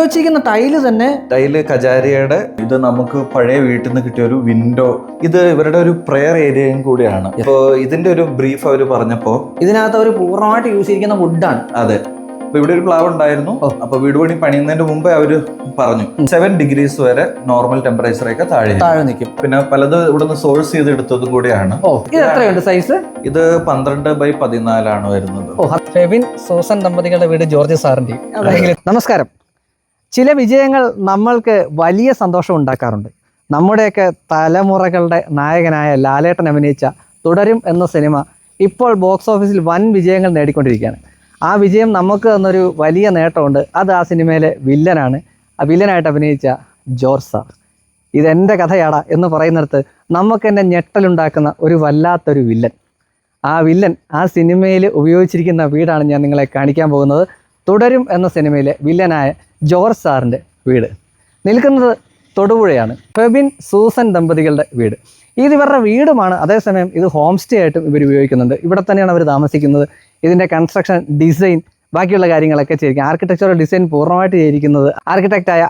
ഉപയോഗിച്ചിരിക്കുന്ന ടൈൽ തന്നെ ടൈൽ കജാരിയുടെ ഇത് നമുക്ക് പഴയ വീട്ടിൽ നിന്ന് കിട്ടിയ ഒരു വിൻഡോ ഇത് ഇവരുടെ ഒരു പ്രെയർ ഏരിയയും കൂടിയാണ്. ഇപ്പോ ഇതിന്റെ ഒരു ബ്രീഫ് അവർ പറഞ്ഞപ്പോ ഇതിനകത്ത് അവർ പൂർണമായിട്ട് യൂസ് ചെയ്തിരിക്കുന്ന വുഡാണ് അതെ. അപ്പൊ ഇവിടെ ഒരു പ്ലാവ് ഉണ്ടായിരുന്നു. അപ്പൊ വീട് പണി പണിയുന്നതിന് മുമ്പേ അവർ പറഞ്ഞു. സെവൻ ഡിഗ്രീസ് വരെ നോർമൽ ടെമ്പറേച്ചറൊക്കെ താഴെ താഴെ നിൽക്കും. പിന്നെ പലത് ഇവിടുന്ന് സോഴ്സ് ചെയ്ത് എടുത്തതും കൂടിയാണ് ഇത് എത്രയുണ്ട് സൈസ് ഇത് പന്ത്രണ്ട് ബൈ പതിനാലാണ് വരുന്നത്. സൂസൻ ദമ്പതികളുടെ വീട് ജോർജ് സാറിന്റെ നമസ്കാരം. ചില വിജയങ്ങൾ നമ്മൾക്ക് വലിയ സന്തോഷം ഉണ്ടാക്കാറുണ്ട്. നമ്മുടെയൊക്കെ തലമുറകളുടെ നായകനായ ലാലേട്ടൻ അഭിനയിച്ച തുടരും എന്ന സിനിമ ഇപ്പോൾ ബോക്സ് ഓഫീസിൽ വൻ വിജയങ്ങൾ നേടിക്കൊണ്ടിരിക്കുകയാണ്. ആ വിജയം നമുക്ക് തന്നൊരു വലിയ നേട്ടമുണ്ട്. അത് ആ സിനിമയിലെ വില്ലനാണ്. ആ വില്ലനായിട്ട് അഭിനയിച്ച ജോർജ് സാർ. ഇതെന്റെ കഥയാടാ എന്ന് പറയുന്നിടത്ത് നമുക്ക് തന്നെ ഞെട്ടലുണ്ടാക്കുന്ന ഒരു വല്ലാത്തൊരു വില്ലൻ. ആ വില്ലൻ ആ സിനിമയിൽ ഉപയോഗിച്ചിരിക്കുന്ന വീടാണ് ഞാൻ നിങ്ങളെ കാണിക്കാൻ പോകുന്നത്. തുടരും എന്ന സിനിമയിലെ വില്ലനായ ജോർജ് സാറിന്റെ വീട്. നിൽക്കുന്നത് തൊടുപുഴയാണ്. ഫെബിൻ സൂസൻ ദമ്പതികളുടെ വീട്. ഇത് ഇവരുടെ വീടുമാണ്. അതേസമയം ഇത് ഹോം സ്റ്റേ ആയിട്ടും ഇവർ ഉപയോഗിക്കുന്നുണ്ട്. ഇവിടെ തന്നെയാണ് അവർ താമസിക്കുന്നത്. ഇതിന്റെ കൺസ്ട്രക്ഷൻ ഡിസൈൻ ബാക്കിയുള്ള കാര്യങ്ങളൊക്കെ ചെയ്തിരിക്കും. ആർക്കിടെക്ചറൽ ഡിസൈൻ പൂർണമായിട്ട് ചെയ്തിരിക്കുന്നത് ആർക്കിടെക്റ്റായ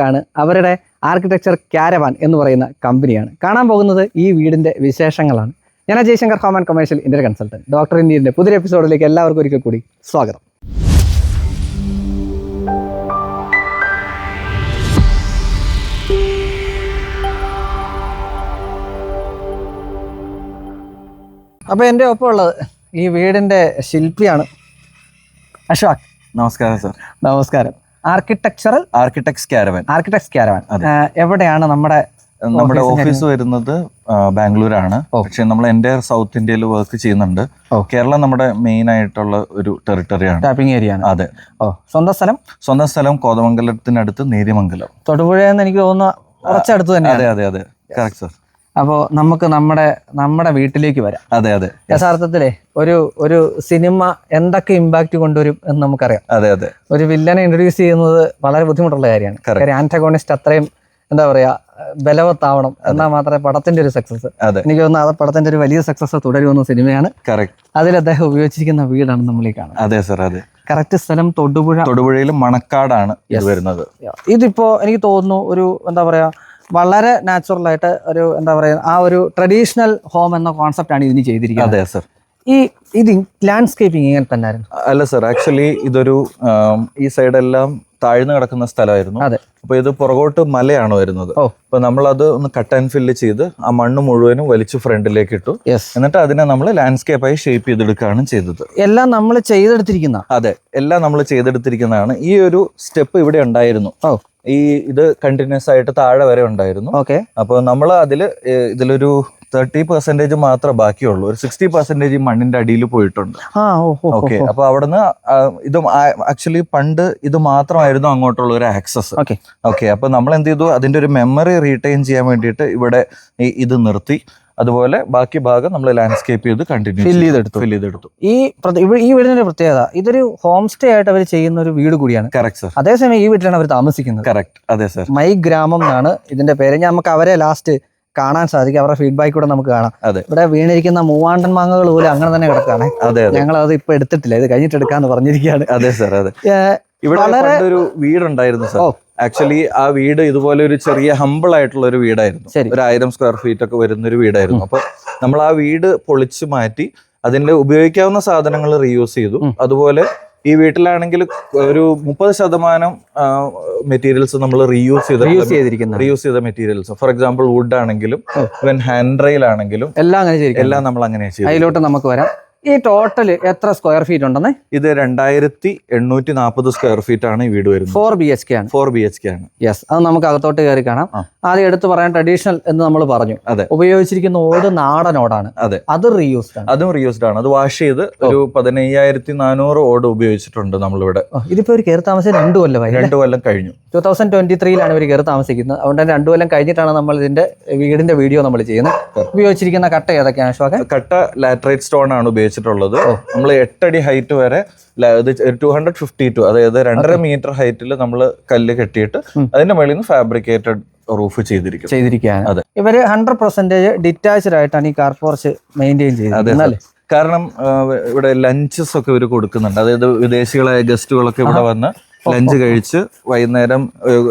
ആണ്. അവരുടെ ആർക്കിടെക്ചർ ക്യാരവാൻ എന്ന് പറയുന്ന കമ്പനിയാണ്. കാണാൻ പോകുന്നത് ഈ വീടിന്റെ വിശേഷങ്ങളാണ്. ഞാൻ Jayashankar home and commercial Indian consultant doctor ഇന്ത്യന്റെ പുതിയ എപ്പിസോഡിലേക്ക് എല്ലാവർക്കും ഒരിക്കൽ കൂടി സ്വാഗതം. അപ്പോൾ എന്റെ ഒപ്പം ഉള്ളത് ഈ വീടിന്റെ ശില്പിയാണ്. അശോക്. നമസ്കാരം സർ. നമസ്കാരം. Architectural architects caravan architects caravan എവിടെയാണ് നമ്മുടെ നമ്മുടെ ഓഫീസ് വരുന്നത് ബാംഗ്ലൂർ ബാംഗ്ലൂരാണ്. പക്ഷെ നമ്മൾ എന്റെ സൗത്ത് ഇന്ത്യയിൽ വർക്ക് ചെയ്യുന്നുണ്ട്. കേരളം നമ്മുടെ മെയിൻ ആയിട്ടുള്ള ഒരു ടെറിട്ടറിയാണ് ടാപ്പിംഗ് ഏരിയ ആണ്. അതെ. ഓ സ്വന്തം സ്ഥലം? സ്വന്തം സ്ഥലം കോതമംഗലത്തിനടുത്ത് നേര്യമംഗലം തൊടുപുഴയെന്ന് എനിക്ക് തോന്നുന്നു കുറച്ചടുത്ത് തന്നെ അതെ അതെ അതെ. കറക്റ്റ് സർ അപ്പോൾ നമുക്ക് നമ്മുടെ നമ്മുടെ വീട്ടിലേക്ക് വരാം. അതെ അതെ. യഥാർത്ഥത്തിലെ ഒരു ഒരു സിനിമ എന്തൊക്കെ ഇമ്പാക്റ്റ് കൊണ്ടുവരും എന്ന് നമുക്കറിയാം. അതെ അതെ. ഒരു വില്ലനെ ഇൻട്രൊഡ്യൂസ് ചെയ്യുന്നത് വളരെ ബുദ്ധിമുട്ടുള്ള കാര്യമാണ്. കാര്യം ആന്റഗോണിസ്റ്റ് അത്രയും എന്താ പറയാ ബലവത്താവണം. എന്നാൽ മാത്രമേ പടത്തിന്റെ ഒരു സക്സസ് അതെ. എനിക്ക് തോന്നുന്നു അത് പടത്തിന്റെ ഒരു വലിയ സക്സസ് തുടരുമെന്ന സിനിമയാണ്. കറക്റ്റ് അതിൽ അദ്ദേഹം ഉപയോഗിച്ചിരിക്കുന്ന വീടാണ് നമ്മൾ ഈ കാണുന്നത്. അതെ സർ അതെ. കറക്റ്റ് സ്ഥലം തൊടുപുഴ. തൊടുപുഴയിൽ മണക്കാടാണ് വരുന്നത്. ഇതിപ്പോ എനിക്ക് തോന്നുന്നു ഒരു എന്താ പറയാ വളരെ നാച്ചുറൽ ആയിട്ട് ഒരു എന്താ പറയുക ആ ഒരു ട്രഡീഷണൽ ഹോം എന്ന കോൺസെപ്റ്റ് ആണ് ഇതിന് ചെയ്തിരിക്കുന്നത്. അതെ സർ ഈ ഇത് ലാൻഡ്സ്കേപ്പിംഗ് ഇങ്ങനെ തന്നെ അല്ല സർ ആക്ച്വലി ഇതൊരു ഈ സൈഡെല്ലാം താഴ്ന്നു കിടക്കുന്ന സ്ഥലമായിരുന്നു. അപ്പൊ ഇത് പുറകോട്ട് മലയാണ് വരുന്നത്. അപ്പൊ നമ്മൾ അത് ഒന്ന് കട്ട് ആൻഡ് ഫില്ല് ചെയ്ത് ആ മണ്ണ് മുഴുവനും വലിച്ചു ഫ്രണ്ടിലേക്ക് ഇട്ടു. എന്നിട്ട് അതിനെ നമ്മൾ ലാൻഡ്സ്കേപ്പായി ഷേപ്പ് ചെയ്തെടുക്കുകയാണ് ചെയ്തത്. എല്ലാം നമ്മൾ ചെയ്തെടുത്തിരിക്കുന്ന? അതെ. എല്ലാം നമ്മൾ ചെയ്തെടുത്തിരിക്കുന്നതാണ്. ഈ ഒരു സ്റ്റെപ്പ് ഇവിടെ ഉണ്ടായിരുന്നു. ഓ. ഈ ഇത് കണ്ടിന്യൂസ് ആയിട്ട് താഴെ വരെ ഉണ്ടായിരുന്നു. ഓക്കെ അപ്പോൾ നമ്മൾ അതിൽ ഇതിലൊരു തേർട്ടി പെർസെന്റേജ് മാത്രമേ ബാക്കിയുള്ളൂ. ഒരു സിക്സ്റ്റി പെർസെന്റേജ് ഈ മണ്ണിന്റെ അടിയിൽ പോയിട്ടുണ്ട്. ഓക്കെ അപ്പൊ അവിടുന്ന് ഇത് ആക്ച്വലി പണ്ട് ഇത് മാത്രമായിരുന്നു അങ്ങോട്ടുള്ള ഒരു ആക്സസ് ഓക്കെ അപ്പൊ നമ്മൾ എന്ത് ചെയ്തു? അതിന്റെ ഒരു മെമ്മറി റീറ്റെയിൻ ചെയ്യാൻ വേണ്ടിയിട്ട് ഇവിടെ ഇത് നിർത്തി. അതുപോലെ ബാക്കി ഭാഗം നമ്മൾ ലാൻഡ്സ്കേപ്പ് ചെയ്ത് കണ്ടിന്യൂ ഫില്ല് ചെയ്തെടുത്തു. ഫിൽ ചെയ്തെടുത്തു. ഈ ഈ വീടിന്റെ പ്രത്യേകത ഇതൊരു ഹോം സ്റ്റേ ആയിട്ട് അവർ ചെയ്യുന്ന ഒരു വീട് കൂടിയാണ്. കറക്റ്റ് സർ അതേസമയം ഈ വീട്ടിലാണ് അവർ താമസിക്കുന്നത്. കറക്റ്റ് അതെ സർ മൈ ഗ്രാമം എന്നാണ് ഇതിന്റെ പേര്. ഞാൻ നമുക്ക് അവരെ ലാസ്റ്റ് കാണാൻ സാധിക്കും. അവരുടെ ഫീഡ്ബാക്ക് കൂടെ നമുക്ക് കാണാം. ഇവിടെ വീണിരിക്കുന്ന മൂവാണ്ടൻ മാങ്ങകൾ പോലും അങ്ങനെ തന്നെ കിടക്കുകയാണ് ഞങ്ങൾ അത്. ഇപ്പൊ എടുത്തിട്ടില്ല. ഇത് കഴിഞ്ഞിട്ട് എടുക്കാന്ന് പറഞ്ഞിരിക്കുകയാണ്. അതെ സർ അതെ. ഇവിടെ ഒരു വീടുണ്ടായിരുന്നു സർ ആക്ച്വലി ആ വീട് ഇതുപോലെ ഒരു ചെറിയ ഹമ്പിൾ ആയിട്ടുള്ള ഒരു വീടായിരുന്നു. ഒരു ആയിരം സ്ക്വയർ ഫീറ്റ് ഒക്കെ വരുന്ന ഒരു വീടായിരുന്നു അപ്പൊ നമ്മൾ ആ വീട് പൊളിച്ചു മാറ്റി അതിന്റെ ഉപയോഗിക്കാവുന്ന സാധനങ്ങൾ റീയൂസ് ചെയ്തു. അതുപോലെ ഈ വീട്ടിലാണെങ്കിൽ ഒരു മുപ്പത് ശതമാനം മെറ്റീരിയൽസ് നമ്മൾ റീയൂസ് റീയൂസ് ചെയ്ത ചെയ്തിരിക്കുന്നത് റീയൂസ് ചെയ്ത മെറ്റീരിയൽസ് ഫോർ എക്സാമ്പിൾ വുഡ് ആണെങ്കിലും ഹാൻഡ് റെയിൽ ആണെങ്കിലും എല്ലാം അങ്ങനെ എല്ലാം നമ്മൾ അങ്ങനെ ചെയ്യും അതിലോട്ട് നമുക്ക് വരാം. ഈ ടോട്ടൽ എത്ര സ്ക്വയർ ഫീറ്റ് ഉണ്ടെന്ന്? ഇത് രണ്ടായിരത്തി എണ്ണൂറ്റി നാൽപ്പത് സ്ക്വയർ ഫീറ്റ് ആണ് ഈ വീട് വരുന്നത്. ഫോർ ബി എച്ച് കെ ആണ്. ഫോർ ബി എച്ച് കെ ആണ്. യെസ് അത് നമുക്ക് അകത്തോട്ട് കയറി കാണാം. ആദ്യം എടുത്തു പറയാൻ ട്രഡീഷണൽ എന്ന് നമ്മൾ പറഞ്ഞു. അതെ. ഉപയോഗിച്ചിരിക്കുന്ന ഓട് നാടൻ ഓടാണ് അതെ. അത് റീയൂസ്ഡ് ആണ്. അതും റീയൂസ്ഡ് ആണ്. അത് വാഷ് ചെയ്ത് ഒരു പതിനയ്യായിരത്തി നാനൂറ് ഓട് ഉപയോഗിച്ചിട്ടുണ്ട് നമ്മളിവിടെ. ഇതിപ്പോ ഒരു കയറി താമസം രണ്ടു കൊല്ലമായി രണ്ടു കൊല്ലം കഴിഞ്ഞു. ടൂ തൗസൻഡ് ട്വന്റി ത്രീയിലാണ് ഇവർ കയറി താമസിക്കുന്നത്. അതുകൊണ്ട് തന്നെ രണ്ടു കൊല്ലം കഴിഞ്ഞിട്ടാണ് നമ്മൾ ഇതിന്റെ വീടിന്റെ വീഡിയോ നമ്മൾ ചെയ്യുന്നത്. ഉപയോഗിച്ചിരിക്കുന്ന കട്ട ഏതൊക്കെയാണ് കട്ട ലാറ്ററൈറ്റ് സ്റ്റോൺ ആണ് ഉപയോഗിച്ചിട്ടുള്ളത് നമ്മൾ എട്ടടി ഹൈറ്റ് വരെ ടു ഹൺഡ്രഡ് ഫിഫ്റ്റി ടു അതായത് രണ്ടര മീറ്റർ ഹൈറ്റിൽ നമ്മൾ കല്ല് കെട്ടിയിട്ട്. അതിന്റെ മുകളിൽ നിന്ന് ഫാബ്രിക്കേറ്റഡ് റൂഫ് ചെയ്തിരിക്കും. ചെയ്തിരിക്കുകയാണ്. അതെ. ഇവർ ഹൺഡ്രഡ് പെർസെന്റേജ് ഡിറ്റാച്ച്ഡ് ആയിട്ടാണ് ഈ കാർ പോർച്ച് മെയിന്റെയിൻ അതെ കാരണം ഇവിടെ ലഞ്ചസ് ഒക്കെ ഇവർ കൊടുക്കുന്നുണ്ട്. അതായത് വിദേശികളായ ഗസ്റ്റുകളൊക്കെ ഇവിടെ വന്ന് ലഞ്ച് കഴിച്ച് വൈകുന്നേരം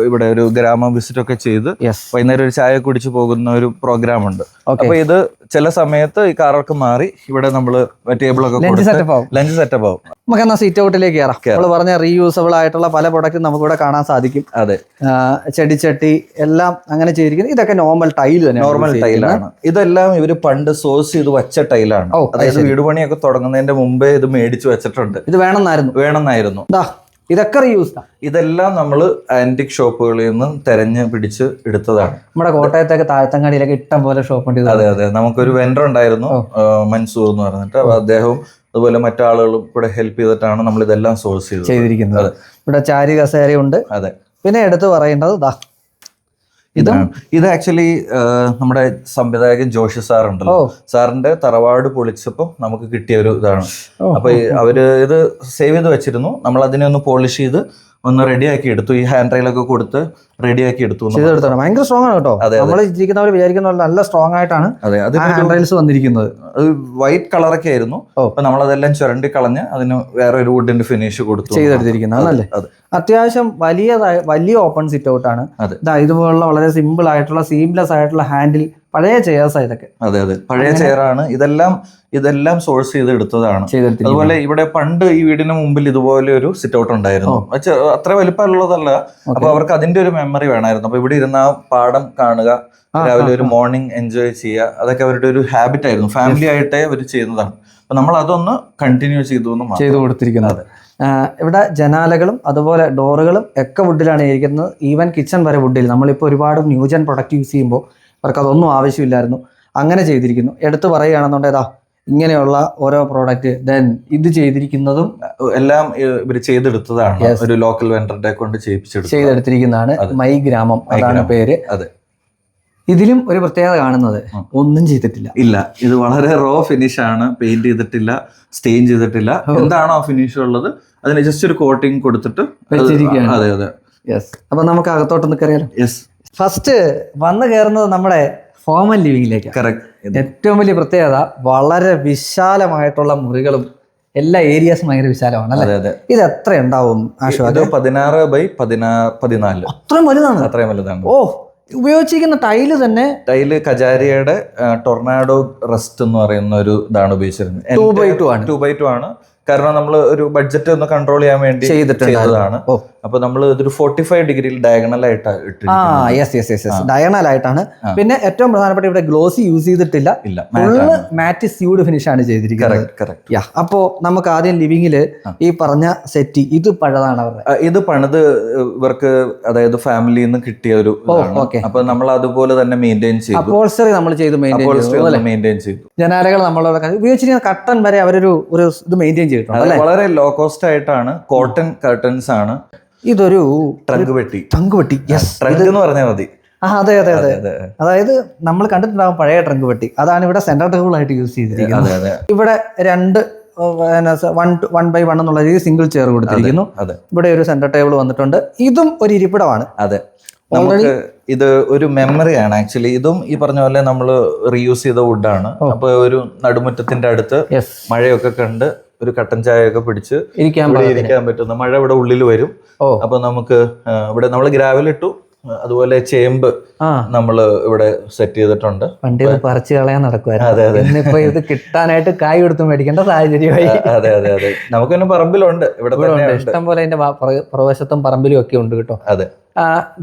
ഇവിടെ ഒരു ഗ്രാമം വിസിറ്റ് ഒക്കെ ചെയ്ത് വൈകുന്നേരം ഒരു ചായ കുടിച്ച് പോകുന്ന ഒരു പ്രോഗ്രാം ഉണ്ട്. അപ്പൊ ഇത് ചില സമയത്ത് ഈ കാറൊക്കെ മാറി ഇവിടെ നമ്മൾ ടേബിളൊക്കെ ലഞ്ച് സെറ്റപ്പ് ആവും. നമുക്ക് എന്നാ സീറ്റ് ഔട്ടിലേക്ക് കയറാം നമ്മൾ പറഞ്ഞ റീയൂസബിൾ ആയിട്ടുള്ള പല പ്രൊഡക്റ്റും നമുക്ക് ഇവിടെ കാണാൻ സാധിക്കും. അതെ. ചെടിച്ചട്ടി എല്ലാം അങ്ങനെ ചെയ്തിരിക്കുന്നത്. ഇതൊക്കെ നോർമൽ ടൈൽ തന്നെ നോർമൽ ടൈലാണ് ഇതെല്ലാം ഇവർ പണ്ട് സോഴ്സ് ചെയ്ത് വെച്ച ടൈലാണ് അതായത് വീടുപണിയൊക്കെ തുടങ്ങുന്നതിന്റെ മുമ്പേ ഇത് മേടിച്ചു വെച്ചിട്ടുണ്ട്. ഇത് വേണമെന്നായിരുന്നു. വേണമെന്നായിരുന്നു. ഇതൊക്കെ റീയൂസ്ഡാ ഇതെല്ലാം നമ്മൾ ആന്റിക് ഷോപ്പുകളിൽ നിന്ന് തെരഞ്ഞു പിടിച്ച് എടുത്തതാണ്. നമ്മുടെ കോട്ടയത്തൊക്കെ താഴത്തങ്ങാടിയിലൊക്കെ ഇഷ്ടം പോലെ ഷോപ്പ് ഉണ്ട് അതെ അതെ. നമുക്കൊരു വെൻഡർ ഉണ്ടായിരുന്നു മൻസൂർ എന്ന് പറഞ്ഞിട്ട്. അപ്പൊ അദ്ദേഹവും അതുപോലെ മറ്റാളുകളും കൂടെ ഹെൽപ്പ് ചെയ്തിട്ടാണ് നമ്മൾ ഇതെല്ലാം സോഴ്സ് ചെയ്തത്. ചെയ്തിരിക്കുന്നത്. ഇവിടെ ചാരി കസേരയുണ്ട്. അതെ. പിന്നെ എടുത്തു പറയേണ്ടത് ദാ. ഇതും ഇതാണ്. ഇത് ആക്ച്വലി നമ്മുടെ സംവിധായകൻ ജോഷി സാർ ഉണ്ടല്ലോ സാറിന്റെ തറവാട് പൊളിച്ചപ്പോൾ നമുക്ക് കിട്ടിയ ഒരു ഇതാണ്. അപ്പൊ അവർ ഇത് സേവ് ചെയ്ത് വെച്ചിരുന്നു. നമ്മൾ അതിനെ ഒന്ന് പോളിഷ് ചെയ്ത് ഒന്ന് റെഡിയാക്കി എടുത്തു. ഈ ഹാൻഡ് ഒക്കെ കൊടുത്ത് റെഡിയാക്കി എടുത്തു ചെയ്തെടുത്താണ് ഭയങ്കര സ്ട്രോങ് ആണ് കേട്ടോ. അതെ, നമ്മൾ ഇരിക്കുന്നവർ വിചാരിക്കുന്ന നല്ല സ്ട്രോങ് ആയിട്ടാണ് അതെ അത് ഹാൻഡ് റൈൽസ് വന്നിരിക്കുന്നത്. അത് വൈറ്റ് കളറൊക്കെ ആയിരുന്നു. അപ്പൊ നമ്മൾ നമ്മളതെല്ലാം ചുരണ്ടി കളഞ്ഞ് അതിന് വേറെ ഒരു വുഡിന്റെ ഫിനിഷ് കൊടുത്തു ചെയ്തെടുത്തിരിക്കുന്നതാണല്ലേ അതെ അത്യാവശ്യം വലിയ വലിയ ഓപ്പൺ സിറ്റ് ഔട്ട് ആണ്. അതെ. ഇതാ ഇതുപോലുള്ള വളരെ സിമ്പിൾ ആയിട്ടുള്ള സീംലെസ് ആയിട്ടുള്ള ഹാൻഡിൽ പഴയ ചെയർസ് ഇതൊക്കെ. അതെ അതെ. പഴയ ചെയറാണ് ഇതെല്ലാം ഇതെല്ലാം സോഴ്സ് ചെയ്ത് എടുത്തതാണ് അതുപോലെ ഇവിടെ പണ്ട് ഈ വീടിന് മുമ്പിൽ ഇതുപോലെ ഒരു സിറ്റ് ഔട്ട് ഉണ്ടായിരുന്നു. അത്ര വലിപ്പമുള്ളതല്ല. അപ്പൊ അവർക്ക് അതിന്റെ ഒരു മെമ്മറി വേണമായിരുന്നു. അപ്പൊ ഇവിടെ ഇരുന്ന പാടം കാണുക രാവിലെ ഒരു മോർണിംഗ് എൻജോയ് ചെയ്യുക അതൊക്കെ അവരുടെ ഒരു ഹാബിറ്റ് ആയിരുന്നു. ഫാമിലി ആയിട്ടേ അവർ ചെയ്യുന്നതാണ്. അപ്പൊ നമ്മൾ അതൊന്ന് കണ്ടിന്യൂ ചെയ്തു ചെയ്തു കൊടുത്തിരിക്കുന്നത്. ഇവിടെ ജനാലകളും അതുപോലെ ഡോറുകളും ഒക്കെ വുഡിലാണ് ഇരിക്കുന്നത്. ഈവൻ കിച്ചൺ വരെ വുഡിൽ നമ്മളിപ്പോൾ ഒരുപാട് ന്യൂജൻ പ്രൊഡക്റ്റ് യൂസ് ചെയ്യുമ്പോൾ അവർക്ക് അതൊന്നും ആവശ്യമില്ലായിരുന്നു. അങ്ങനെ ചെയ്തിരിക്കുന്നു. എടുത്തു പറയുകയാണെന്നുണ്ടെങ്കിൽ ഇതാ ഇങ്ങനെയുള്ള ഓരോ പ്രോഡക്റ്റ് ദെൻ ഇത് ചെയ്തിരിക്കുന്നതും എല്ലാം ഇവർ ചെയ്തെടുത്തതാണ്. ഒരു ലോക്കൽ വെണ്ടറുടെ കൊണ്ട് ചെയ്തെടുത്തിരിക്കുന്നതാണ് മൈ ഗ്രാമം അതാണ് പേര്. അതെ. ഇതിലും ഒരു പ്രത്യേകത കാണുന്നത് ഒന്നും ചെയ്തിട്ടില്ല. ഇല്ല. ഇത് വളരെ റോ ഫിനിഷ് ആണ്. പെയിന്റ് ചെയ്തിട്ടില്ല. സ്റ്റെയിൻ ചെയ്തിട്ടില്ല. എന്താണോ ഫിനിഷ് ഉള്ളത്? അതിന് ജസ്റ്റ് ഒരു കോട്ടിങ് കൊടുത്തിട്ട് അത് അതെ അതെ. യെസ് അപ്പൊ നമുക്ക് അകത്തോട്ടൊന്ന് കയറിയാലോ? യെസ് ഫസ്റ്റ് വന്നു കയറുന്നത് നമ്മുടെ ഫോമൽ ലിവിങ്ങിലേക്ക് കറക്റ്റ് ഏറ്റവും വലിയ പ്രത്യേകത വളരെ വിശാലമായിട്ടുള്ള മുറികളും എല്ലാ ഏരിയാസും ഭയങ്കര വിശാലമാണ് അല്ലെ? ഇത് എത്ര ഉണ്ടാവും പതിനാറ് ബൈ പതിനാ പതിനാല്. അത്രയും വലുതാണ്? അത്രയും വലുതാണ്. ഓ ഉപയോഗിച്ചിരിക്കുന്ന ടൈൽ തന്നെ ടൈൽ കജാരിയുടെ ടൊർണാഡോ റെസ്റ്റ് എന്ന് പറയുന്ന ഒരു ഇതാണ് ഉപയോഗിച്ചിരുന്നത്. ടൂ ബൈ ടു ആണ്. ടു ബൈ ടു ആണ്. കാരണം നമ്മൾ ഒരു ബഡ്ജറ്റ് ഒന്ന് കൺട്രോൾ ചെയ്യാൻ വേണ്ടി ചെയ്തിട്ടുണ്ടായിരുന്നു. അപ്പൊ നമ്മൾ ഇതൊരു ഫോർട്ടി ഫൈവ് ഡിഗ്രിയിൽ ഡയഗണൽ ആയിട്ട് ആ yes yes yes yes diagonal ആയിട്ടാണ്. പിന്നെ ഏറ്റവും പ്രധാനപ്പെട്ട ഇവിടെ ഗ്ലോസി യൂസ് ചെയ്തിട്ടില്ല. ഇല്ല ഫുള്ള് മാറ്റ് സ്യൂഡ് ഫിനിഷ് ആണ് ചെയ്തിരിക്കുന്നത്. യാ അപ്പോ നമുക്ക് ആദ്യം ലിവിങ്ങിൽ ഈ പറഞ്ഞ സെറ്റ് ഇത് പഴതാണ് അവരുടെ. ഇത് പണിത് ഇവർക്ക് അതായത് ഫാമിലിയിൽ നിന്ന് കിട്ടിയ ഒരു. അപ്പൊ നമ്മൾ അതുപോലെ തന്നെ മെയിന്റെയിൻ ചെയ്തു. അപ്പോൾസറി നമ്മൾ ചെയ്തു മെയിന്റെയിൻ ചെയ്തു ജനാലകൾ നമ്മളോട് ഉപയോഗിച്ചിരിക്കുന്ന കട്ടൺ വരെ അവരൊരു ഒരു ഇത് മെയിന്റെയിൻ ചെയ്തിട്ടുണ്ട് വളരെ ലോ കോസ്റ്റ് ആയിട്ടാണ്. കോട്ടൺ കർട്ടൻസ് ആണ്. ഇതൊരു ട്രങ്ക് വെട്ടി. ട്രങ്ക് വെട്ടി. യെസ് ട്രങ്ക് എന്ന് പറഞ്ഞാൽ മതി. ആ അതെ അതെ അതെ. അതെ അതായത് നമ്മൾ കണ്ടിട്ടുണ്ടാകും പഴയ ട്രങ്ക് വെട്ടി. അതാണ് ഇവിടെ സെന്റർ ടേബിൾ ആയിട്ട് യൂസ് ചെയ്തിരിക്കുന്നത്. ഇവിടെ രണ്ട് വൺ വൺ ബൈ വൺ എന്നുള്ള രീതിയിൽ സിംഗിൾ ചെയർ കൊടുത്തിരിക്കുന്നു. ഇവിടെ ഒരു സെന്റർ ടേബിൾ വന്നിട്ടുണ്ട്. ഇതും ഒരു ഇരിപ്പിടമാണ്. അതെ. നമുക്ക് ഇത് ഒരു മെമ്മറിയാണ് ആക്ച്വലി ഇതും ഈ പറഞ്ഞ പോലെ നമ്മൾ റീയൂസ് ചെയ്ത വുഡാണ് അപ്പൊ ഒരു നടുമുറ്റത്തിന്റെ അടുത്ത് മഴയൊക്കെ കണ്ട് ഒരു കട്ടൻ ചായ ഒക്കെ പിടിച്ച് ഇരിക്കാൻ പറ്റുന്ന മഴ ഇവിടെ ഉള്ളിൽ വരും. അപ്പൊ നമുക്ക് ഇവിടെ നമ്മൾ ഗ്രാവൽ ഇട്ടു. അതുപോലെ ചേമ്പ് നമ്മൾ ഇവിടെ സെറ്റ് ചെയ്തിട്ടുണ്ട്. പണ്ട് ഇത് പറിച്ചു കളയാൻ നടക്കുമായിരുന്നു. ഇന്നിപ്പോ ഇത് കിട്ടാനായിട്ട് കായ് കൊടുത്ത് മേടിക്കേണ്ട സാഹചര്യമായി അതെ അതെ അതെ. നമുക്ക് പിന്നെ പറമ്പിലുണ്ട്. ഇവിടെ ഇഷ്ടം പോലെ അതിന്റെ പുറവശത്തും പറമ്പിലും ഒക്കെ ഉണ്ട് കേട്ടോ. അതെ.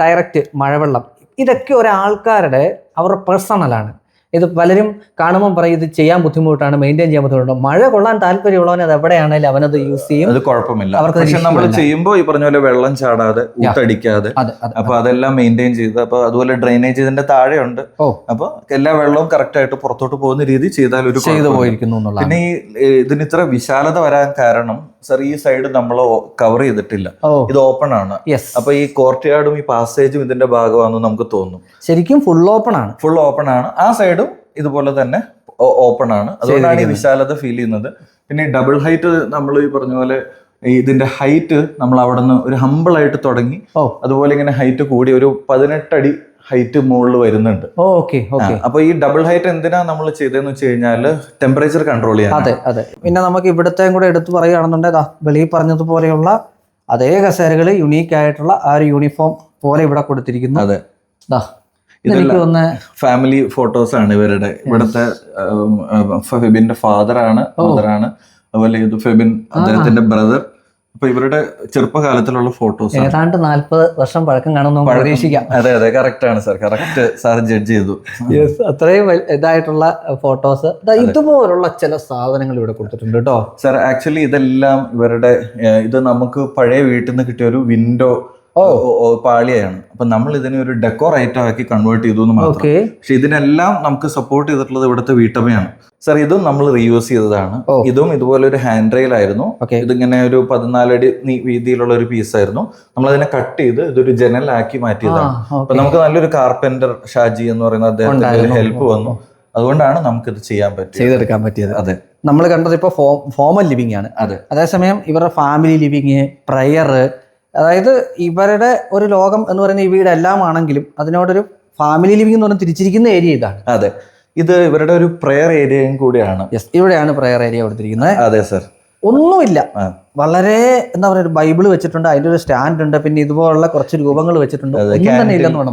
ഡയറക്റ്റ് മഴവെള്ളം. ഇതൊക്കെ ഒരാൾക്കാരുടെ അവരുടെ പേഴ്സണലാണ് ഇത് പലരും കാണുമ്പോൾ പറയും ഇത് ചെയ്യാൻ ബുദ്ധിമുട്ടാണ് മെയിന്റെയിൻ ചെയ്യാൻ ബുദ്ധിമുട്ടാണ്. മഴ കൊള്ളാൻ താല്പര്യമുള്ളവൻ അത് എവിടെയാണെങ്കിലും അവനത് യൂസ് ചെയ്യും. അത് കുഴപ്പമില്ല. പക്ഷെ നമ്മൾ ചെയ്യുമ്പോൾ ഈ പറഞ്ഞ പോലെ വെള്ളം ചാടാതെ ഊട്ടടിക്കാതെ അപ്പൊ അതെല്ലാം മെയിന്റെയിൻ ചെയ്ത് അപ്പൊ അതുപോലെ ഡ്രെയിനേജ് ഇതിന്റെ താഴെയുണ്ട്. അപ്പൊ എല്ലാ വെള്ളവും കറക്റ്റ് ആയിട്ട് പുറത്തോട്ട് പോകുന്ന രീതി ചെയ്താൽ ഒരു ചെയ്തു പോയിരിക്കുന്നു പിന്നെ ഈ ഇതിന് ഇത്ര വിശാലത വരാൻ കാരണം സർ ഈ സൈഡ് നമ്മൾ കവർ ചെയ്തിട്ടില്ല. ഇത് ഓപ്പൺ ആണ്. അപ്പൊ ഈ കോർട്ട് യാർഡും ഈ പാസേജും ഇതിന്റെ ഭാഗമാണെന്ന് നമുക്ക് തോന്നും. ശരിക്കും ഫുൾ ഓപ്പൺ ആണ്. ഫുൾ ഓപ്പൺ ആണ്. ആ സൈഡും ഇതുപോലെ തന്നെ ഓപ്പൺ ആണ്. അതുകൊണ്ടാണ് ഈ വിശാലത ഫീൽ ചെയ്യുന്നത്. പിന്നെ ഡബിൾ ഹൈറ്റ് നമ്മൾ ഈ പറഞ്ഞ പോലെ ഇതിന്റെ ഹൈറ്റ് നമ്മൾ അവിടെ നിന്ന് ഒരു ഹമ്പിൾ ആയിട്ട് തുടങ്ങി. അതുപോലെ ഇങ്ങനെ ഹൈറ്റ് കൂടി ഒരു പതിനെട്ടടി ഹൈറ്റ് മുകളിൽ വരുന്നുണ്ട്. Okay okay. അപ്പൊ ഈ ഡബിൾ ഹൈറ്റ് എന്തിനാ നമ്മൾ ചെയ്തതെന്ന് വെച്ച് കഴിഞ്ഞാൽ ടെമ്പറേച്ചർ കൺട്രോൾ ചെയ്യാൻ അതെ അതെ. പിന്നെ നമുക്ക് ഇവിടുത്തെ കൂടെ എടുത്തു പറയുകയാണെന്നുണ്ടെങ്കിൽ വെളിയിൽ പറഞ്ഞതുപോലെയുള്ള അതേ കസേരകൾ യുണീക്ക് ആയിട്ടുള്ള ആ ഒരു യൂണിഫോം പോലെ ഇവിടെ കൊടുത്തിരിക്കുന്നു. അതെ. തോന്നുന്ന ഫാമിലി ഫോട്ടോസ് ആണ് ഇവരുടെ. ഇവിടുത്തെ ഫെബിന്റെ ഫാദർ ആണ് മദർ ആണ്. അതുപോലെ ഇത് ഫെബിൻ അദ്ദേഹത്തിന്റെ ബ്രദർ അപ്പൊ ഇവരുടെ ചെറുപ്പകാലത്തിലുള്ള ഫോട്ടോസ് ഏതാണ്ട് നാല്പത് വർഷം പഴക്കം കാണുന്നു പ്രതീക്ഷിക്കാം. അതെ അതെ കറക്റ്റ് ആണ് സാർ കറക്റ്റ് സാർ ജഡ്ജ് ചെയ്തു. യെസ് അത്രയും ഇതായിട്ടുള്ള ഫോട്ടോസ് ഇതുപോലുള്ള ചില സാധനങ്ങൾ ഇവിടെ കൊടുത്തിട്ടുണ്ട് കേട്ടോ സാർ ആക്ച്വലി ഇതെല്ലാം ഇവരുടെ ഇത് നമുക്ക് പഴയ വീട്ടിൽ നിന്ന് കിട്ടിയ ഒരു വിൻഡോ പാളിയാണ്. അപ്പൊ നമ്മൾ ഇതിനെ ഒരു ഡെക്കോർ ഐറ്റം ആക്കി കൺവേർട്ട് ചെയ്തു എന്ന് മാത്രം. പക്ഷെ ഇതിനെല്ലാം നമുക്ക് സപ്പോർട്ട് ചെയ്തിട്ടുള്ളത് ഇവിടുത്തെ വീട്ടമ്മയാണ്. സർ ഇതും നമ്മൾ റീയൂസ് ചെയ്തതാണ്. ഇതും ഇതുപോലെ ഒരു ഹാൻഡ് റെയിൽ ആയിരുന്നു. ഇതിങ്ങനെ ഒരു പതിനാലടി വീതിയിലുള്ള ഒരു പീസ് ആയിരുന്നു. നമ്മൾ അതിനെ കട്ട് ചെയ്ത് ഇതൊരു ജനലാക്കി മാറ്റിയതാണ്. അപ്പൊ നമുക്ക് നല്ലൊരു കാർപ്പന്റർ ഷാജി എന്ന് പറയുന്ന അദ്ദേഹത്തിന്റെ ഹെൽപ്പ് വന്നു. അതുകൊണ്ടാണ് നമുക്ക് ഇത് ചെയ്യാൻ പറ്റിയത്. ചെയ്തെടുക്കാൻ പറ്റിയത്. അതെ. നമ്മൾ കണ്ടത് ഇപ്പോൾ ഫോമൽ ലിവിംഗ് ആണ്. അതെ. അതേസമയം ഇവരുടെ ഫാമിലി ലിവിങ് പ്രയർ അതായത് ഇവരുടെ ഒരു ലോകം എന്ന് പറയുന്ന ഈ വീട് എല്ലാം ആണെങ്കിലും അതിനോടൊരു ഫാമിലി ലിവിംഗ് എന്ന് പറഞ്ഞാൽ തിരിച്ചിരിക്കുന്ന ഏരിയ ഇതാണ്. അതെ. ഇത് ഇവരുടെ ഒരു പ്രെയർ ഏരിയയും കൂടിയാണ്. യെസ് ഇവിടെയാണ് പ്രെയർ ഏരിയ കൊടുത്തിരിക്കുന്നത്. അതെ സർ ഒന്നുമില്ല. വളരെ എന്താ പറയുക ഒരു ബൈബിൾ വെച്ചിട്ടുണ്ട് അതിന്റെ ഒരു സ്റ്റാൻഡ് ഉണ്ട് പിന്നെ ഇതുപോലുള്ള കുറച്ച് രൂപങ്ങൾ വെച്ചിട്ടുണ്ട്.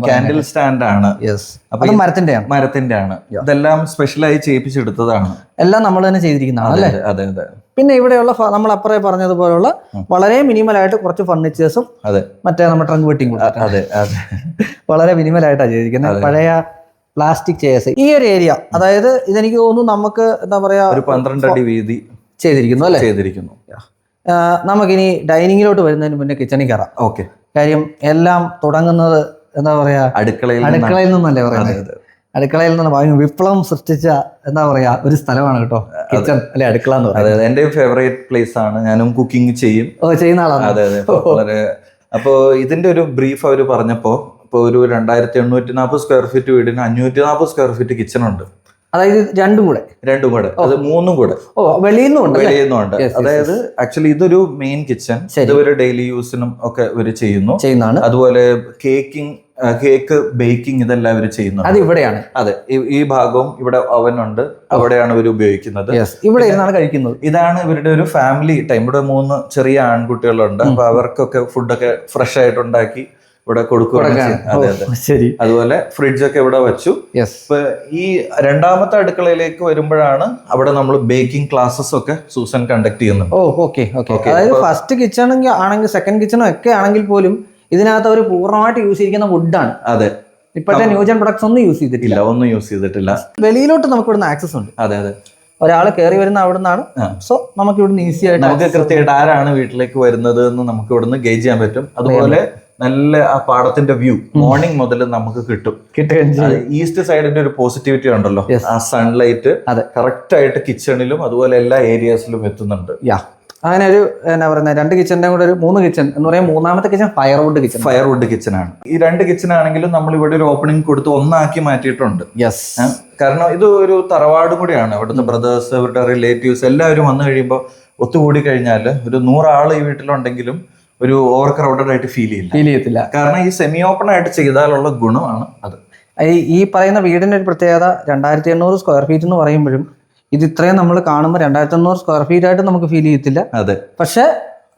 ക്യാൻഡിൽ സ്റ്റാൻഡ് ആണ്. യെസ് അപ്പൊ അത് മരത്തിന്റെയാണ് മരത്തിന്റെ ആണ് ഇതെല്ലാം സ്പെഷ്യലായി ചെയ്യിപ്പിച്ചെടുത്തതാണ്. എല്ലാം നമ്മൾ തന്നെ ചെയ്തിരിക്കുന്നതാണ് അല്ലേ? അതെ അതെ. പിന്നെ ഇവിടെയുള്ള നമ്മൾ അപ്പറേ പറഞ്ഞതുപോലുള്ള വളരെ മിനിമൽ ആയിട്ട് കുറച്ച് ഫർണിച്ചേഴ്സും അതെ. മറ്റേ നമ്മുടെ ട്രങ്ക് വെട്ടിങ് അതെ അതെ. വളരെ മിനിമൽ ആയിട്ടാണ് ചെയ്തിരിക്കുന്നത്. പഴയ പ്ലാസ്റ്റിക് ചെയർസ് ഈ ഒരു ഏരിയ അതായത് ഇതെനിക്ക് തോന്നുന്നു നമുക്ക് എന്താ പറയാ ഒരു പന്ത്രണ്ട് അടി വീതി. ചെയ്തിരിക്കുന്നു അല്ലേ? ചെയ്തിരിക്കുന്നു. നമുക്കിനി ഡൈനിങ്ങിലോട്ട് വരുന്നതിന് മുന്നേ കിച്ചണിൽ കയറാം. ഓക്കെ. കാര്യം എല്ലാം തുടങ്ങുന്നത് എന്താ പറയാ? അടുക്കളയിൽ. അടുക്കളയിൽ നിന്നല്ലേ പറയുന്നത്. അടുക്കളയിൽ നിന്ന് ഭയങ്കര വിപ്ലവം സൃഷ്ടിച്ച എന്താ പറയാ ഒരു സ്ഥലമാണ് കേട്ടോ. കിച്ചൺ അല്ലെ അടുക്കള എന്ന് പറയുന്നത്. എന്റെ ഫേവറേറ്റ് പ്ലേസ് ആണ്. ഞാനും കുക്കിംഗ് ചെയ്യും. ഓ ചെയ്യുന്ന ആളാണ്. അതെ അതെ. അപ്പൊ വളരെ അപ്പോ ഇതിന്റെ ഒരു ബ്രീഫ് അവർ പറഞ്ഞപ്പോ ഇപ്പൊ ഒരു രണ്ടായിരത്തി എണ്ണൂറ്റി നാൽപ്പത് സ്ക്വയർ ഫീറ്റ് വീടിന് അഞ്ഞൂറ്റി നാൽപ്പത് സ്ക്വയർ ഫീറ്റ് കിച്ചൺ ഉണ്ട്. അതായത് രണ്ടും കൂടെ. രണ്ടും കൂടെ. അത് മൂന്നും കൂടെ. ഓ വെളിയിൽ നിന്നും ഉണ്ട് അല്ലേ? വെളിയുന്നുണ്ട് Yes, yes, അതായത് ആക്ച്വലി ഇതൊരു മെയിൻ കിച്ചൺ ഇതൊരു ഡെയിലി യൂസിനും ഒക്കെ ഇവർ ചെയ്യുന്നു. ചെയ്യുന്നതാണ്. അതുപോലെ കേക്കിംഗ് കേക്ക് ബേക്കിംഗ് ഇതെല്ലാം ഇവർ ചെയ്യുന്നു അത് ഇവിടെയാണ്. അതെ. ഈ- ഭാഗവും ഇവിടെ അവൻ ഉണ്ട്. അവിടെയാണ് ഇവർ ഉപയോഗിക്കുന്നത്. ഇവിടെ ഇരുന്നാണ് കഴിക്കുന്നത്. ഇതാണ് ഇവരുടെ ഒരു ഫാമിലി ടൈം ഇവിടെ മൂന്ന് ചെറിയ ആൺകുട്ടികളുണ്ട്. അപ്പൊ അവർക്കൊക്കെ ഫുഡൊക്കെ ഫ്രഷ് ആയിട്ട് ഉണ്ടാക്കി ഇവിടെ കൊടുക്കുകയാണ് ചെയ്യുന്നത്. ശരി. അതുപോലെ ഫ്രിഡ്ജ് ഒക്കെ ഇവിടെ വെച്ചു. ഈ രണ്ടാമത്തെ അടുക്കളയിലേക്ക് വരുമ്പോഴാണ് അവിടെ നമ്മൾ ബേക്കിംഗ് ക്ലാസ്സസ് ഒക്കെ സൂസൻ കണ്ടക്ട് ചെയ്യുന്നുണ്ട് ഓ ഓക്കെ ഓക്കെ അതായത് ഫസ്റ്റ് കിച്ചൺ ആണെങ്കിൽ സെക്കൻഡ് കിച്ചണും ഒക്കെ ആണെങ്കിൽ പോലും ഇതിനകത്ത് അവർ പൂർണമായിട്ട് യൂസ് ചെയ്തിരിക്കുന്ന വുഡാണ് അതെ. ഇപ്പോഴത്തെ ന്യൂജൻ പ്രൊഡക്ട്സ് ഒന്നും യൂസ് ചെയ്തിട്ടില്ല. ഒന്നും യൂസ് ചെയ്തിട്ടില്ല. വെളിയിലോട്ട് നമുക്ക് ഇവിടുന്ന് ആക്സസ് ഉണ്ട്. അതെ അതെ. ഒരാൾ കയറി വരുന്ന അവിടെ നിന്നാണ് സോ നമുക്ക് ഇവിടുന്ന് ഈസി ആയിട്ട് നമുക്ക് കൃത്യമായിട്ട് ആരാണ് വീട്ടിലേക്ക് വരുന്നത് എന്ന് നമുക്ക് ഇവിടുന്ന് ഗേജ് ചെയ്യാൻ പറ്റും. അതുപോലെ നല്ല ആ പാടത്തിന്റെ വ്യൂ മോർണിംഗ് മുതൽ നമുക്ക് കിട്ടും. കിട്ടുകയും ഈസ്റ്റ് സൈഡിന്റെ ഒരു പോസിറ്റിവിറ്റി ഉണ്ടല്ലോ. ആ സൺലൈറ്റ്. കറക്റ്റ് ആയിട്ട് കിച്ചണിലും അതുപോലെ എല്ലാ ഏരിയാസിലും എത്തുന്നുണ്ട്. അങ്ങനെ ഒരു എന്നാ പറയുന്നത് രണ്ട് കിച്ചന്റെ കൂടെ ഒരു മൂന്ന് കിച്ചൺ എന്ന് പറയാൻ മൂന്നാമത്തെ kitchen firewood kitchen firewood kitchen ആണ്. ഈ രണ്ട് കിച്ചൺ ആണെങ്കിലും നമ്മൾ ഇവിടെ ഒരു ഓപ്പണിംഗ് കൊടുത്ത് ഒന്നാക്കി മാറ്റിയിട്ടുണ്ട്. യെസ് കാരണം ഇത് ഒരു തറവാട് കൂടിയാണ്. ഇവിടുത്തെ ബ്രദേഴ്സ് അവരുടെ റിലേറ്റീവ്സ് എല്ലാവരും വന്നു കഴിയുമ്പോൾ ഒത്തുകൂടി കഴിഞ്ഞാൽ ഒരു നൂറാൾ ഈ വീട്ടിലുണ്ടെങ്കിലും ഒരു ഓവർ ക്രൗഡഡ് ആയിട്ട് ഫീൽ ചെയ്യില്ല. ഫീൽ ചെയ്യത്തില്ല. കാരണം ഈ സെമി ഓപ്പൺ ആയിട്ട് ചെയ്താലുള്ള ഗുണമാണ് അത്. ഈ പറയുന്ന വീടിന്റെ ഒരു പ്രത്യേകത രണ്ടായിരത്തി എണ്ണൂറ് സ്ക്വയർ ഫീറ്റ് എന്ന് പറയുമ്പോഴും ഇത് ഇത്രയും നമ്മൾ കാണുമ്പോൾ രണ്ടായിരത്തി എണ്ണൂറ് സ്ക്വയർ ഫീറ്റ് ആയിട്ട് നമുക്ക് ഫീൽ ചെയ്യത്തില്ല. അതെ. പക്ഷെ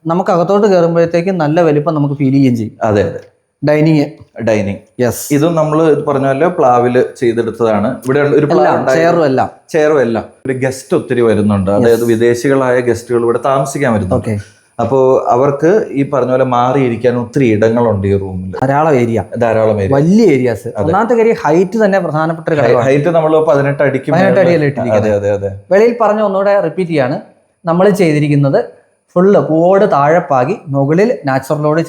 നമുക്ക് അകത്തോട്ട് കയറുമ്പോഴത്തേക്കും നല്ല വലിപ്പം നമുക്ക് ഫീൽ ചെയ്യുകയും ചെയ്യും. അതെ അതെ. ഡൈനിങ് ഡൈനിങ് യെസ് ഇതും നമ്മൾ പറഞ്ഞ പോലെ പ്ലാവിൽ ചെയ്തെടുത്തതാണ്. ഇവിടെ ഒരു ചെയറും എല്ലാം. ചെയറും എല്ലാം. ഒരു ഗസ്റ്റ് ഒത്തിരി വരുന്നുണ്ട്. അതായത് വിദേശികളായ ഗസ്റ്റുകൾ ഇവിടെ താമസിക്കാൻ വരുന്നുണ്ട്. അപ്പോ അവർക്ക് ഈ പറഞ്ഞ പോലെ മാറിയിരിക്കാൻ ഒത്തിരി ഇടങ്ങളുണ്ട് ഈ റൂമിൽ ധാരാളം ഏരിയ ധാരാളം ഏരിയ വലിയ ഏരിയാസ് ഒന്നാമത്തെ കാര്യം ഹൈറ്റ് തന്നെ പ്രധാനപ്പെട്ട ഒരു കാര്യമാണ് ഹൈറ്റ് നമ്മൾ പതിനെട്ട് അടിക്കും പതിനെട്ട് അതെ അതെ അതെ. വെളിയിൽ പറഞ്ഞ ഒന്നുകൂടെ റിപ്പീറ്റ് ചെയ്യാണ്. നമ്മൾ ചെയ്തിരിക്കുന്നത് ഫുള്ള് കൂടെ താഴെപ്പാകി മുകളിൽ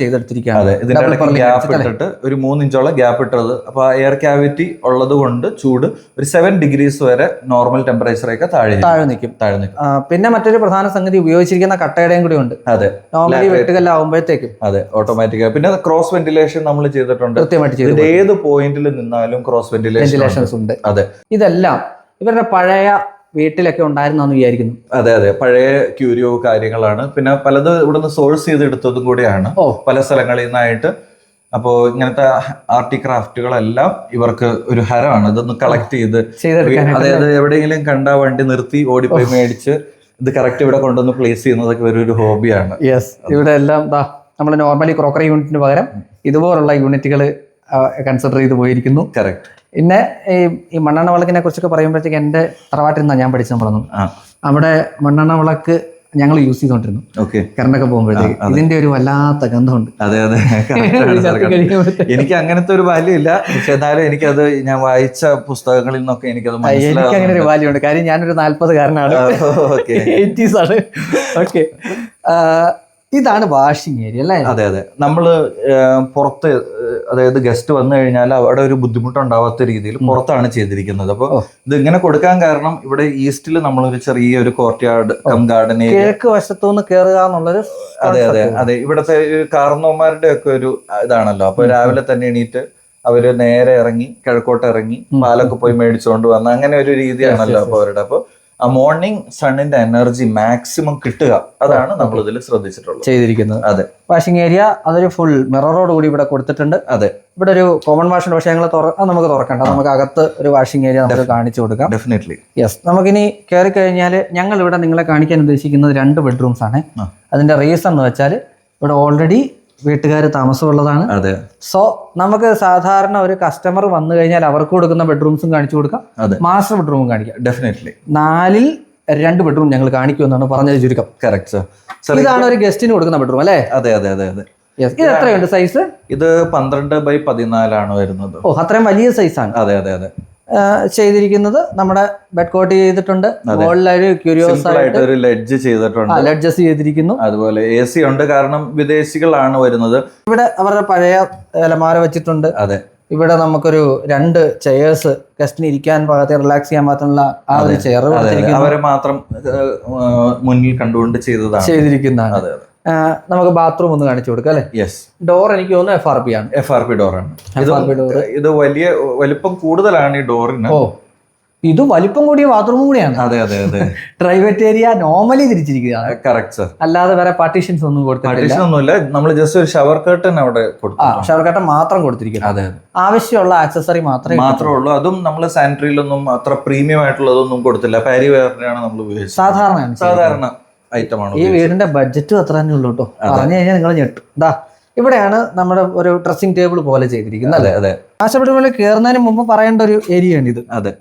ചെയ്തെടുത്തിരിക്കുകയാണ്. ഇതിന്റെ Double ഇടയ്ക്ക് ഗ്യാപ്പ് ഇട്ടിട്ട് ഒരു മൂന്നിഞ്ചോളം ഗ്യാപ്പ് ഇട്ടത്. അപ്പൊ എയർ ക്യാവിറ്റി ഉള്ളത് കൊണ്ട് ചൂട് ഒരു സെവൻ ഡിഗ്രീസ് വരെ നോർമൽ ടെമ്പറേച്ചറൊക്കെ താഴെ. താഴെ നിൽക്കും താഴെ നിൽക്കും പിന്നെ മറ്റൊരു പ്രധാന സംഗതി ഉപയോഗിച്ചിരിക്കുന്ന കട്ടയുടെയും കൂടി ഉണ്ട്. അതെ. നോർമലി. വെട്ടുകല്ലാവുമ്പോഴത്തേക്കും. അതെ ഓട്ടോമാറ്റിക് പിന്നെ ക്രോസ് വെന്റിലേഷൻ നമ്മൾ ചെയ്തിട്ടുണ്ട്. കൃത്യമായിട്ട് ഏത് പോയിന്റിൽ നിന്നാലും ക്രോസ് വെന്റിലേഷൻ വെന്റിലേഷൻസ് ഉണ്ട്. അതെ. ഇതെല്ലാം ഇവരുടെ പഴയ വീട്ടിലൊക്കെ ഉണ്ടായിരുന്നെന്ന് വിചാരിക്കുന്നു. അതെ അതെ. പഴയ ക്യൂരിയോ കാര്യങ്ങളാണ്. പിന്നെ പലത് ഇവിടുന്ന് സോഴ്സ് ചെയ്തെടുത്തതും കൂടിയാണ്. ഓ. പല സ്ഥലങ്ങളിൽ നിന്നായിട്ട്. അപ്പോ ഇങ്ങനത്തെ ആർട്ടി ക്രാഫ്റ്റുകളെല്ലാം ഇവർക്ക് ഒരു ഹരമാണ്. ഇതൊന്ന് കളക്ട് ചെയ്ത് അതായത് എവിടെയെങ്കിലും കണ്ട വണ്ടി നിർത്തി ഓടിപ്പോയി മേടിച്ച് ഇത് കറക്റ്റ് ഇവിടെ കൊണ്ടുവന്ന് പ്ലേസ് ചെയ്യുന്നതൊക്കെ ഒരു ഒരു ഹോബിയാണ് യെസ് ഇവിടെ എല്ലാം നമ്മൾ നോർമലി ക്രോക്കറി യൂണിറ്റിന് പകരം ഇതുപോലുള്ള യൂണിറ്റുകൾ കൺസിഡർ ചെയ്ത് പോയിരിക്കുന്നു. കറക്റ്റ് പിന്നെ ഈ ഈ മണ്ണെണ്ണ വിളക്കിനെ കുറിച്ചൊക്കെ പറയുമ്പോഴത്തേക്ക് എന്റെ തറവാട്ടിൽ നിന്നാണ് ഞാൻ പഠിച്ചു തുടങ്ങും അവിടെ മണ്ണെണ്ണ വിളക്ക് ഞങ്ങൾ യൂസ് ചെയ്തോണ്ടിരുന്നു കറണ്ടൊക്കെ പോകുമ്പോഴത്തേക്ക്. ഇതിന്റെ ഒരു വല്ലാത്ത ഗന്ധമുണ്ട്. അതെ അതെ. എനിക്ക് അങ്ങനത്തെ ഒരു വാല്യൂ ഇല്ല. പക്ഷെ എന്നാലും എനിക്കത് ഞാൻ വായിച്ച പുസ്തകങ്ങളിൽ നിന്നൊക്കെ എനിക്കത് എനിക്ക് അങ്ങനെ ഒരു വാല്യൂ ഉണ്ട്. കാര്യം ഞാനൊരു നാല്പത് കാരനാണ്. എയ്റ്റീസ് ആണ്. ഓക്കെ ഇതാണ് വാഷിംഗ് ഏരിയ അല്ലേ? അതെ അതെ. നമ്മൾ പുറത്ത് അതായത് ഗസ്റ്റ് വന്നു കഴിഞ്ഞാൽ അവിടെ ഒരു ബുദ്ധിമുട്ടുണ്ടാവാത്ത രീതിയിൽ പുറത്താണ് ചെയ്തിരിക്കുന്നത്. അപ്പൊ ഇത് ഇങ്ങനെ കൊടുക്കാൻ കാരണം ഇവിടെ ഈസ്റ്റിൽ നമ്മളൊരു ചെറിയ ഒരു കോർട്ട്യാർഡ് കം ഗാർഡൻ കിഴക്ക് വശത്തു നിന്ന് കയറുക എന്നുള്ളൊരു അതെ അതെ അതെ. ഇവിടത്തെ കാർന്നോമാരുടെ ഒക്കെ ഒരു ഇതാണല്ലോ. അപ്പൊ രാവിലെ തന്നെ എണീറ്റ് അവർ നേരെ ഇറങ്ങി കിഴക്കോട്ട് ഇറങ്ങി പാലൊക്കെ പോയി മേടിച്ചുകൊണ്ട് വന്ന അങ്ങനെ ഒരു രീതിയാണല്ലോ അപ്പൊ അവരുടെ. അപ്പൊ ആ മോർണിംഗ് സണ്ണിന്റെ എനർജി മാക്സിമം കിട്ടുക. അതാണ് നമ്മൾ ഇതിൽ ശ്രദ്ധിച്ചിട്ടുള്ളത്. ചെയ്തിരിക്കുന്നത്. അതെ. വാഷിംഗ് ഏരിയ അതൊരു ഫുൾ മിററോട് കൂടി ഇവിടെ കൊടുത്തിട്ടുണ്ട്. അതെ. ഇവിടെ ഒരു കോമൺ വാഷിന്റെ പക്ഷേ ഞങ്ങൾ നമുക്ക് തുറക്കണ്ട. നമുക്ക് അകത്ത് ഒരു വാഷിംഗ് ഏരിയ നമുക്ക് കാണിച്ചു കൊടുക്കാം. ഡെഫിനറ്റ്ലി യെസ് നമുക്കിനി കയറി കഴിഞ്ഞാൽ ഞങ്ങൾ ഇവിടെ നിങ്ങളെ കാണിക്കാൻ ഉദ്ദേശിക്കുന്നത് രണ്ട് ബെഡ്റൂംസ് ആണ്. അതിന്റെ റീസൺ എന്ന് വെച്ചാൽ ഇവിടെ ഓൾറെഡി വീട്ടുകാർ താമസമുള്ളതാണ്. അതെ. സോ നമുക്ക് സാധാരണ ഒരു കസ്റ്റമർ വന്നു കഴിഞ്ഞാൽ അവർക്ക് കൊടുക്കുന്ന ബെഡ്റൂംസും കാണിച്ചു കൊടുക്കാം. മാസ്റ്റർ ബെഡ്റൂമും കാണിക്കാം. ഡെഫിനറ്റ്ലി നാലിൽ രണ്ട് ബെഡ്റൂം ഞങ്ങൾ കാണിക്കുമെന്നാണ് പറഞ്ഞത് ചുരുക്കം. കറക്റ്റ് സർ ഇതാണ് ഒരു ഗസ്റ്റിന് കൊടുക്കുന്ന ബെഡ്റൂം അല്ലേ? അതെ അതെ അതെ അതെ. ഇത് എത്രയുണ്ട് സൈസ് ഇത് പന്ത്രണ്ട് ബൈ പതിനാലാണ് വരുന്നത്? ഓ അത്രയും വലിയ സൈസാണ് അതെ അതെ അതെ. ചെയ്തിരിക്കുന്നത് നമ്മുടെ ബെഡ് കോട്ട് ചെയ്തിട്ടുണ്ട് മുകളിലൊരു ക്യൂരിയോസ് ആയിട്ട് ഒരു ലെഡ്ജ് ചെയ്തിട്ടുണ്ട്. ലെഡ്ജ് ചെയ്തിരിക്കുന്നു. അതുപോലെ എ സി ഉണ്ട്. കാരണം വിദേശികളാണ് വരുന്നത്. ഇവിടെ അവരുടെ പഴയ അലമാര വെച്ചിട്ടുണ്ട്. അതെ. ഇവിടെ നമുക്കൊരു രണ്ട് ചെയേഴ്സ് ഗസ്റ്റിന് ഇരിക്കാൻ പാകത്തെ റിലാക്സ് ചെയ്യാൻ മാത്രമുള്ള ആ ഒരു ചെയർ. അവരെ മാത്രം മുന്നിൽ കണ്ടുകൊണ്ട് ചെയ്തതാണ്. ചെയ്തിരിക്കുന്നതാണ്. അതെ അതെ. നമുക്ക് ബാത്റൂം ഒന്ന് കാണിച്ചു കൊടുക്കാം അല്ലെ? യെസ് ഡോർ എനിക്ക് തോന്നുന്നു എഫ് ആർ പി ആണ്. എഫ് ആർ പി ഡോർ ആണ്. ഇത് വലിയ വലിപ്പം കൂടുതലാണ് ഈ ഡോറിന് ഓ ഇത് വലിപ്പം കൂടിയ ബാത്റൂമും കൂടിയാണ്. അതെ അതെ അതെ. പ്രൈവറ്റ് ഏരിയ നോർമലി തിരിച്ചിരിക്കുകയാണ് കറക്റ്റ് സർ അല്ലാതെ വേറെ പാർട്ടീഷൻസ് ഒന്നും കൊടുത്തിട്ടില്ല. ഒന്നുമില്ല നമ്മൾ ജസ്റ്റ് ഒരു ഷവർ കർട്ടൻ അവിടെ കൊടുത്തു ഷവർ കർട്ടൻ മാത്രം കൊടുത്തിരിക്കുന്നു. അതെ ആവശ്യമുള്ള ആക്സസറി മാത്രമേ മാത്രമേ ഉള്ളൂ. അതും നമ്മൾ സാനിറ്ററിയിലൊന്നും അത്ര പ്രീമിയം ആയിട്ടുള്ളതൊന്നും കൊടുത്തില്ല. പാരി വെയറിനെയാണ് നമ്മൾ ഉപയോഗിച്ചത്. സാധാരണ സാധാരണ. ഐറ്റം ആണ് ഈ വീടിന്റെ ബഡ്ജറ്റും അത്ര തന്നെ ഉള്ളൂ കേട്ടോ. പറഞ്ഞു കഴിഞ്ഞാൽ നിങ്ങൾ ഞെട്ടും. ഇതാ ഇവിടെയാണ് നമ്മുടെ ഒരു ഡ്രസ്സിംഗ് ടേബിൾ പോലെ ചെയ്തിരിക്കുന്നത്. അതെ അതെ. ആശപ്പെടുമ്പോൾ കയറുന്നതിന് മുമ്പ് പറയേണ്ട ഒരു ഏരിയ ആണ് ഇത് അതെ.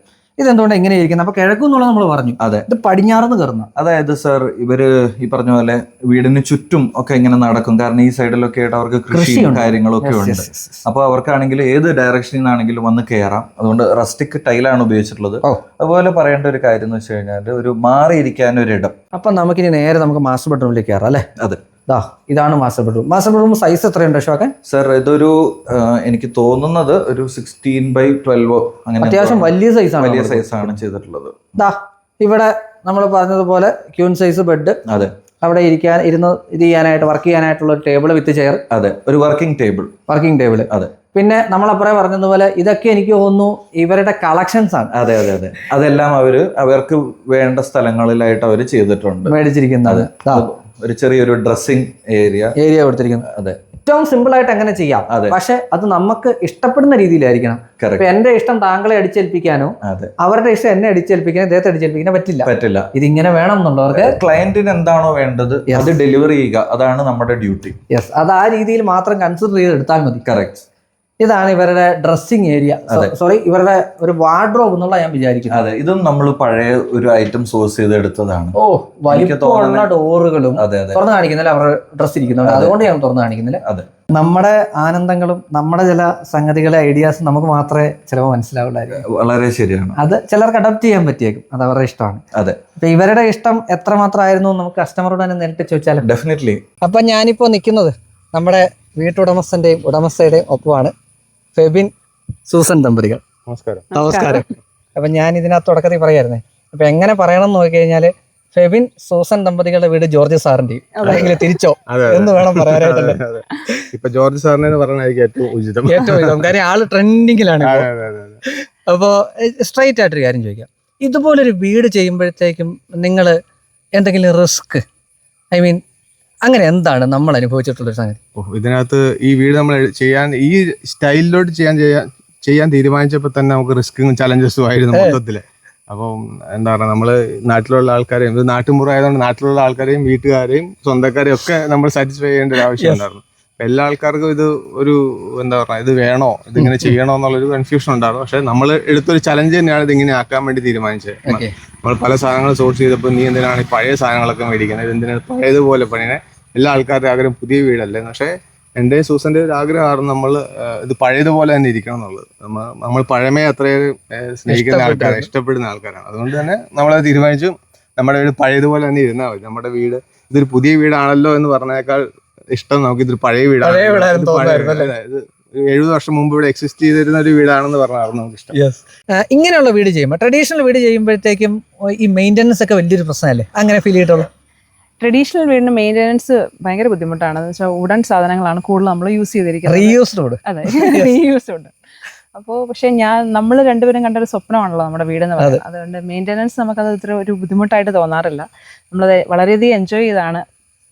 ഇതെന്തുകൊണ്ട് എങ്ങനെ ഇരിക്കുന്നത് അപ്പൊ കിഴക്കുന്നുള്ള നമ്മൾ പറഞ്ഞു. അതെ. ഇത് പടിഞ്ഞാറെന്ന് കയറുന്ന. അതായത് സർ ഇവർ ഈ പറഞ്ഞ പോലെ വീടിന് ചുറ്റും ഒക്കെ ഇങ്ങനെ നടക്കും. കാരണം ഈ സൈഡിലൊക്കെ ആയിട്ട് അവർക്ക് കൃഷി. കാര്യങ്ങളൊക്കെ ഉണ്ട്. അപ്പൊ അവർക്കാണെങ്കിൽ ഏത് ഡയറക്ഷനിൽ നിന്നാണെങ്കിലും വന്ന് കയറാം അതുകൊണ്ട് റസ്റ്റിക് ടൈലാണ് ഉപയോഗിച്ചിട്ടുള്ളത്. അതുപോലെ പറയേണ്ട ഒരു കാര്യം എന്ന് വെച്ച് കഴിഞ്ഞാൽ ഒരു മാറിയിരിക്കാൻ ഒരു ഇടം. അപ്പൊ നമുക്കിനി നേരെ നമുക്ക് മാസ്റ്റർ ബെഡ്റൂമിലേക്ക് കയറാം അല്ലേ? അതെ. ദാ ഇതാണ് master bedroom master bedroom size എത്രയുണ്ട് അശോകൻ? സർ ഇതൊരു എനിക്ക് തോന്നുന്നത് ഒരു സിക്സ്റ്റീൻ ബൈ ട്വൽവ് അങ്ങനെ അത്യാവശ്യം വലിയ സൈസാണ് വലിയ സൈസ് ആണ് ചെയ്തിട്ടുള്ളത്. ദാ ഇവിടെ നമ്മൾ പറഞ്ഞതുപോലെ ക്യൂൺ സൈസ് ബെഡ് അതെ. അവിടെ ഇരിക്കാൻ ഇരുന്ന് ഇത് ചെയ്യാനായിട്ട് വർക്ക് ചെയ്യാനായിട്ടുള്ള ഒരു ടേബിൾ വിത്ത് ചെയർ അതെ ഒരു വർക്കിംഗ് ടേബിൾ വർക്കിംഗ് ടേബിൾ അതെ. പിന്നെ നമ്മൾ അപ്പറേ പറഞ്ഞതുപോലെ ഇതൊക്കെ എനിക്ക് തോന്നുന്നു ഇവരുടെ കളക്ഷൻസ് ആണ്. അതെ അതെ അതെ. അതെല്ലാം അവർ അവർക്ക് വേണ്ട സ്ഥലങ്ങളിലായിട്ട് അവർ ചെയ്തിട്ടുണ്ട്. മേടിച്ചിരിക്കുന്നത്. ഒരു ചെറിയൊരു ഡ്രസ്സിംഗ് ഏരിയ ഏരിയ കൊടുത്തിരിക്കുന്നത് അതെ. ഏറ്റവും സിമ്പിൾ ആയിട്ട് എങ്ങനെ ചെയ്യാം. പക്ഷെ അത് നമുക്ക് ഇഷ്ടപ്പെടുന്ന രീതിയിലായിരിക്കണം. ഇപ്പൊ എന്റെ ഇഷ്ടം താങ്കളെ അടിച്ചേൽപ്പിക്കാനോ അവരുടെ ഇഷ്ടം എന്നെ അടിച്ചേൽപ്പിക്കാനോ ഇദ്ദേഹത്തെ അടിച്ചേൽപ്പിക്കാനോ പറ്റില്ല. പറ്റില്ല. ഇത് ഇങ്ങനെ വേണം എന്നുള്ളവർക്ക് ക്ലയന്റിന് എന്താണോ വേണ്ടത് അത് ഡെലിവറി ചെയ്യുക. അതാണ് നമ്മുടെ ഡ്യൂട്ടി യെസ് അത് ആ രീതിയിൽ മാത്രം കൺസിഡർ ചെയ്ത് എടുത്താൽ മതി. കറക്റ്റ് ഇതാണ് ഇവരുടെ ഡ്രസ്സിങ് ഏരിയ സോറി ഇവരുടെ ഒരു വാർഡ്രോബ് എന്നുള്ള ഞാൻ വിചാരിക്കുന്നു. അതെ ഇതും നമ്മൾ പഴയ ഒരു ഐറ്റം സോഴ്സ് ചെയ്ത് എടുത്തതാണ് ഓ വലിപ്പമുള്ള ഡോറുകളും അതെ അതെ. തുറന്നു കാണിക്കുന്നില്ല അവർ ഡ്രസ് ഇരിക്കുന്നുണ്ട് അതുകൊണ്ട് ഞാൻ തുറന്നു കാണിക്കുന്നില്ല. അതെ. നമ്മുടെ ആനന്ദങ്ങളും നമ്മുടെ ചില സംഗതികളെ ഐഡിയാസ് നമുക്ക് മാത്രമേ ചിലപ്പോൾ മനസ്സിലാവുള്ളായിരിക്കും. വളരെ ശരിയാണ്. അത് ചിലർക്ക് അഡപ്റ്റ് ചെയ്യാൻ പറ്റിയേക്കും. അത് അവരുടെ ഇഷ്ടമാണ്. അതെ. അപ്പൊ ഇവരുടെ ഇഷ്ടം എത്രമാത്രമായിരുന്നു എന്ന് നമുക്ക് കസ്റ്റമറോട് തന്നെ നേരിട്ട് ചോദിച്ചാലും. ഡെഫിനറ്റ്ലി അപ്പൊ ഞാനിപ്പോ നിൽക്കുന്നത് നമ്മുടെ വീട്ടുടമസ്ഥന്റെയും ഉടമസ്ഥയുടെയും ഒപ്പമാണ്. ഫെബിൻ സൂസൻ ദമ്പതികൾ നമസ്കാരം. നമസ്കാരം. അപ്പൊ ഞാൻ ഇതിനകത്ത് തുടക്കത്തിൽ പറയായിരുന്നേ. അപ്പൊ എങ്ങനെ പറയണം എന്ന് നോക്കി കഴിഞ്ഞാൽ ഫെബിൻ സൂസൻ ദമ്പതികളുടെ വീട് ജോർജ് സാറിന്റെയും അല്ലെങ്കിൽ തിരിച്ചോ എന്ന് വേണം പറയാനായിട്ടല്ലേ? അതെ. ഇപ്പൊ ജോർജ് സാറിനെ ഏറ്റവും ഉചിതം. ഏറ്റവും കാര്യം ആൾ ട്രെൻഡിങ്ങിലാണ്. അപ്പോൾ സ്ട്രൈറ്റ് ആയിട്ടൊരു കാര്യം ചോദിക്കാം. ഇതുപോലൊരു വീട് ചെയ്യുമ്പോഴത്തേക്കും നിങ്ങൾ എന്തെങ്കിലും റിസ്ക് ഐ മീൻ അങ്ങനെ എന്താണ് നമ്മൾ അനുഭവിച്ചിട്ടുള്ള സംഗതി? ഇതിനകത്ത് ഈ വീട് നമ്മൾ ചെയ്യാൻ ഈ സ്റ്റൈലിലോട്ട് ചെയ്യാൻ ചെയ്യാൻ ചെയ്യാൻ തീരുമാനിച്ചപ്പോൾ തന്നെ നമുക്ക് റിസ്കും ചലഞ്ചസും ആയിരുന്നു മൊത്തത്തിൽ അപ്പം എന്താ പറയുക നമ്മൾ നാട്ടിലുള്ള ആൾക്കാരെയും ഇത് നാട്ടുമ്പുറം ആയതുകൊണ്ട് നാട്ടിലുള്ള ആൾക്കാരെയും വീട്ടുകാരെയും സ്വന്തക്കാരെയും ഒക്കെ നമ്മൾ സാറ്റിസ്ഫൈ ചെയ്യേണ്ട ഒരു ആവശ്യം ഉണ്ടായിരുന്നു. എല്ലാ ആൾക്കാർക്കും ഇത് ഒരു എന്താ പറയുക ഇത് വേണോ? ഇതിങ്ങനെ ചെയ്യണോ എന്നുള്ളൊരു കൺഫ്യൂഷൻ ഉണ്ടായിരുന്നു. പക്ഷെ നമ്മൾ എടുത്തൊരു ചലഞ്ച് തന്നെയാണ് ഇത് ഇങ്ങനെ ആക്കാൻ വേണ്ടി തീരുമാനിച്ചത്. നമ്മൾ പല സാധനങ്ങൾ സോഴ്സ് ചെയ്തപ്പോൾ നീ എന്തിനാണ് ഈ പഴയ സാധനങ്ങളൊക്കെ മേടിക്കുന്നത്? എന്തിനാണ് പഴയതുപോലെ പണിയണേ? എല്ലാ ആൾക്കാരുടെ ആഗ്രഹം പുതിയ വീടല്ലേ? പക്ഷേ എന്റെ സൂസന്റെ ഒരു ആഗ്രഹമാണ് നമ്മൾ ഇത് പഴയതുപോലെ തന്നെ ഇരിക്കണം എന്നുള്ളത്. നമ്മൾ നമ്മൾ പഴമയെ അത്രയും സ്നേഹിക്കുന്ന ആൾക്കാരാണ് ഇഷ്ടപ്പെടുന്ന ആൾക്കാരാണ്. അതുകൊണ്ട് തന്നെ നമ്മളത് തീരുമാനിച്ചു നമ്മുടെ വീട് പഴയതുപോലെ തന്നെ ഇരുന്നാൽ മതി. നമ്മുടെ വീട് ഇതൊരു പുതിയ വീടാണല്ലോ എന്ന് പറഞ്ഞേക്കാൾ ഇഷ്ടം നമുക്ക് ഇതൊരു പഴയ വീടാണ്. എഴുപത് വർഷം മുമ്പ് ഇവിടെ എക്സിസ്റ്റ് ചെയ്തിരുന്ന ഒരു വീടാണെന്ന് പറഞ്ഞാൽ നമുക്ക് ഇഷ്ടം ഇങ്ങനെയുള്ള വീട് ചെയ്യുമ്പോൾ ട്രഡീഷണൽ വീട് ചെയ്യുമ്പോഴത്തേക്കും ഈ മെയിന്റനൻസ് ഒക്കെ വലിയൊരു പ്രശ്നമല്ലേ? അങ്ങനെ ഫീൽ ചെയ്തിട്ടുള്ളൂ? ട്രഡീഷണൽ വീടിന് മെയിന്റനൻസ് ഭയങ്കര ബുദ്ധിമുട്ടാണ്. എന്ന് വെച്ചാൽ ഉടൻ സാധനങ്ങളാണ് കൂടുതൽ നമ്മൾ യൂസ് ചെയ്തിരിക്കുന്നത്. റീയൂസ്ഡ് അതെ റീയൂസ്ഡ് ഉണ്ട് അപ്പോൾ പക്ഷേ ഞാൻ നമ്മൾ രണ്ടുപേരും കണ്ട ഒരു സ്വപ്നമാണല്ലോ നമ്മുടെ വീട് എന്ന് പറയുന്നത് അതുകൊണ്ട് മെയിന്റനൻസ് നമുക്കത് ഇത്ര ഒരു ബുദ്ധിമുട്ടായിട്ട് തോന്നാറില്ല. നമ്മളത് വളരെയധികം എൻജോയ് ചെയ്താണ്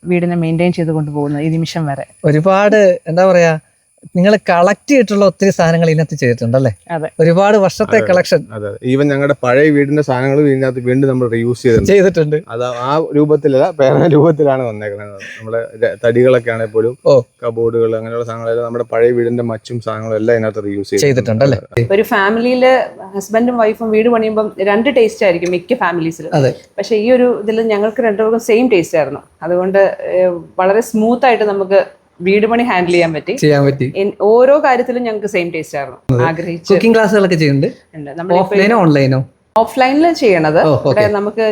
വീടിനെ മെയിന്റെയിൻ ചെയ്ത് കൊണ്ടുപോകുന്നത് ഈ നിമിഷം വരെ. ഒരുപാട് എന്താ പറയാ നിങ്ങൾ കളക്ട് ചെയ്തിട്ടുള്ള ഒത്തിരി സാധനങ്ങൾ ഇതിനകത്ത് ചെയ്തിട്ടുണ്ട് അല്ലേ ഒരുപാട് വർഷത്തെ കളക്ഷൻ അതെ. ഈവൻ ഞങ്ങളുടെ പഴയ വീടിന്റെ സാധനങ്ങൾ ഇതിനകത്ത് വീണ്ടും നമ്മൾ റീയൂസ് ചെയ്തിട്ടുണ്ട്. ചെയ്തിട്ടുണ്ട്. അത് ആ രൂപത്തിലല്ല പേന രൂപത്തിലാണ് വന്നേക്കുന്നത്. നമ്മുടെ തടികളൊക്കെ ആണെങ്കിൽ പോലും ഓ. കബോർഡുകൾ അങ്ങനെയുള്ള സാധനങ്ങളെല്ലാം നമ്മുടെ പഴയ വീടിന്റെ മച്ചും സാധനങ്ങളും എല്ലാം ഇതിനകത്ത് റീയൂസ് ചെയ്തിട്ടുണ്ട്. അല്ലേ? ഒരു ഫാമിലിയിൽ ഹസ്ബൻഡും വൈഫും വീട് പണിയുമ്പോൾ രണ്ട് ടേസ്റ്റ് ആയിരിക്കും മിക്ക ഫാമിലീസിലും പക്ഷെ പക്ഷേ ഈ ഒരു ഇതിൽ ഞങ്ങൾക്ക് രണ്ടുപേർക്കും സെയിം ടേസ്റ്റ് ആയിരുന്നു. അതുകൊണ്ട് വളരെ സ്മൂത്ത് ആയിട്ട് നമുക്ക് വീട് പണി ഹാൻഡിൽ ചെയ്യാൻ പറ്റി. ചെയ്യാൻ പറ്റി. ഓരോ കാര്യത്തിലും ഞങ്ങൾക്ക് സെയിം ടേസ്റ്റ് ആയിരുന്നു. ആഗ്രഹിച്ചു. കുക്കിംഗ് ക്ലാസ്സുകളൊക്കെ ചെയ്യുന്നുണ്ട്? ഓഫ്ലൈനോ ഓൺലൈനോ ഓഫ്ലൈനിൽ ചെയ്യണത്. ഇവിടെ നമുക്ക്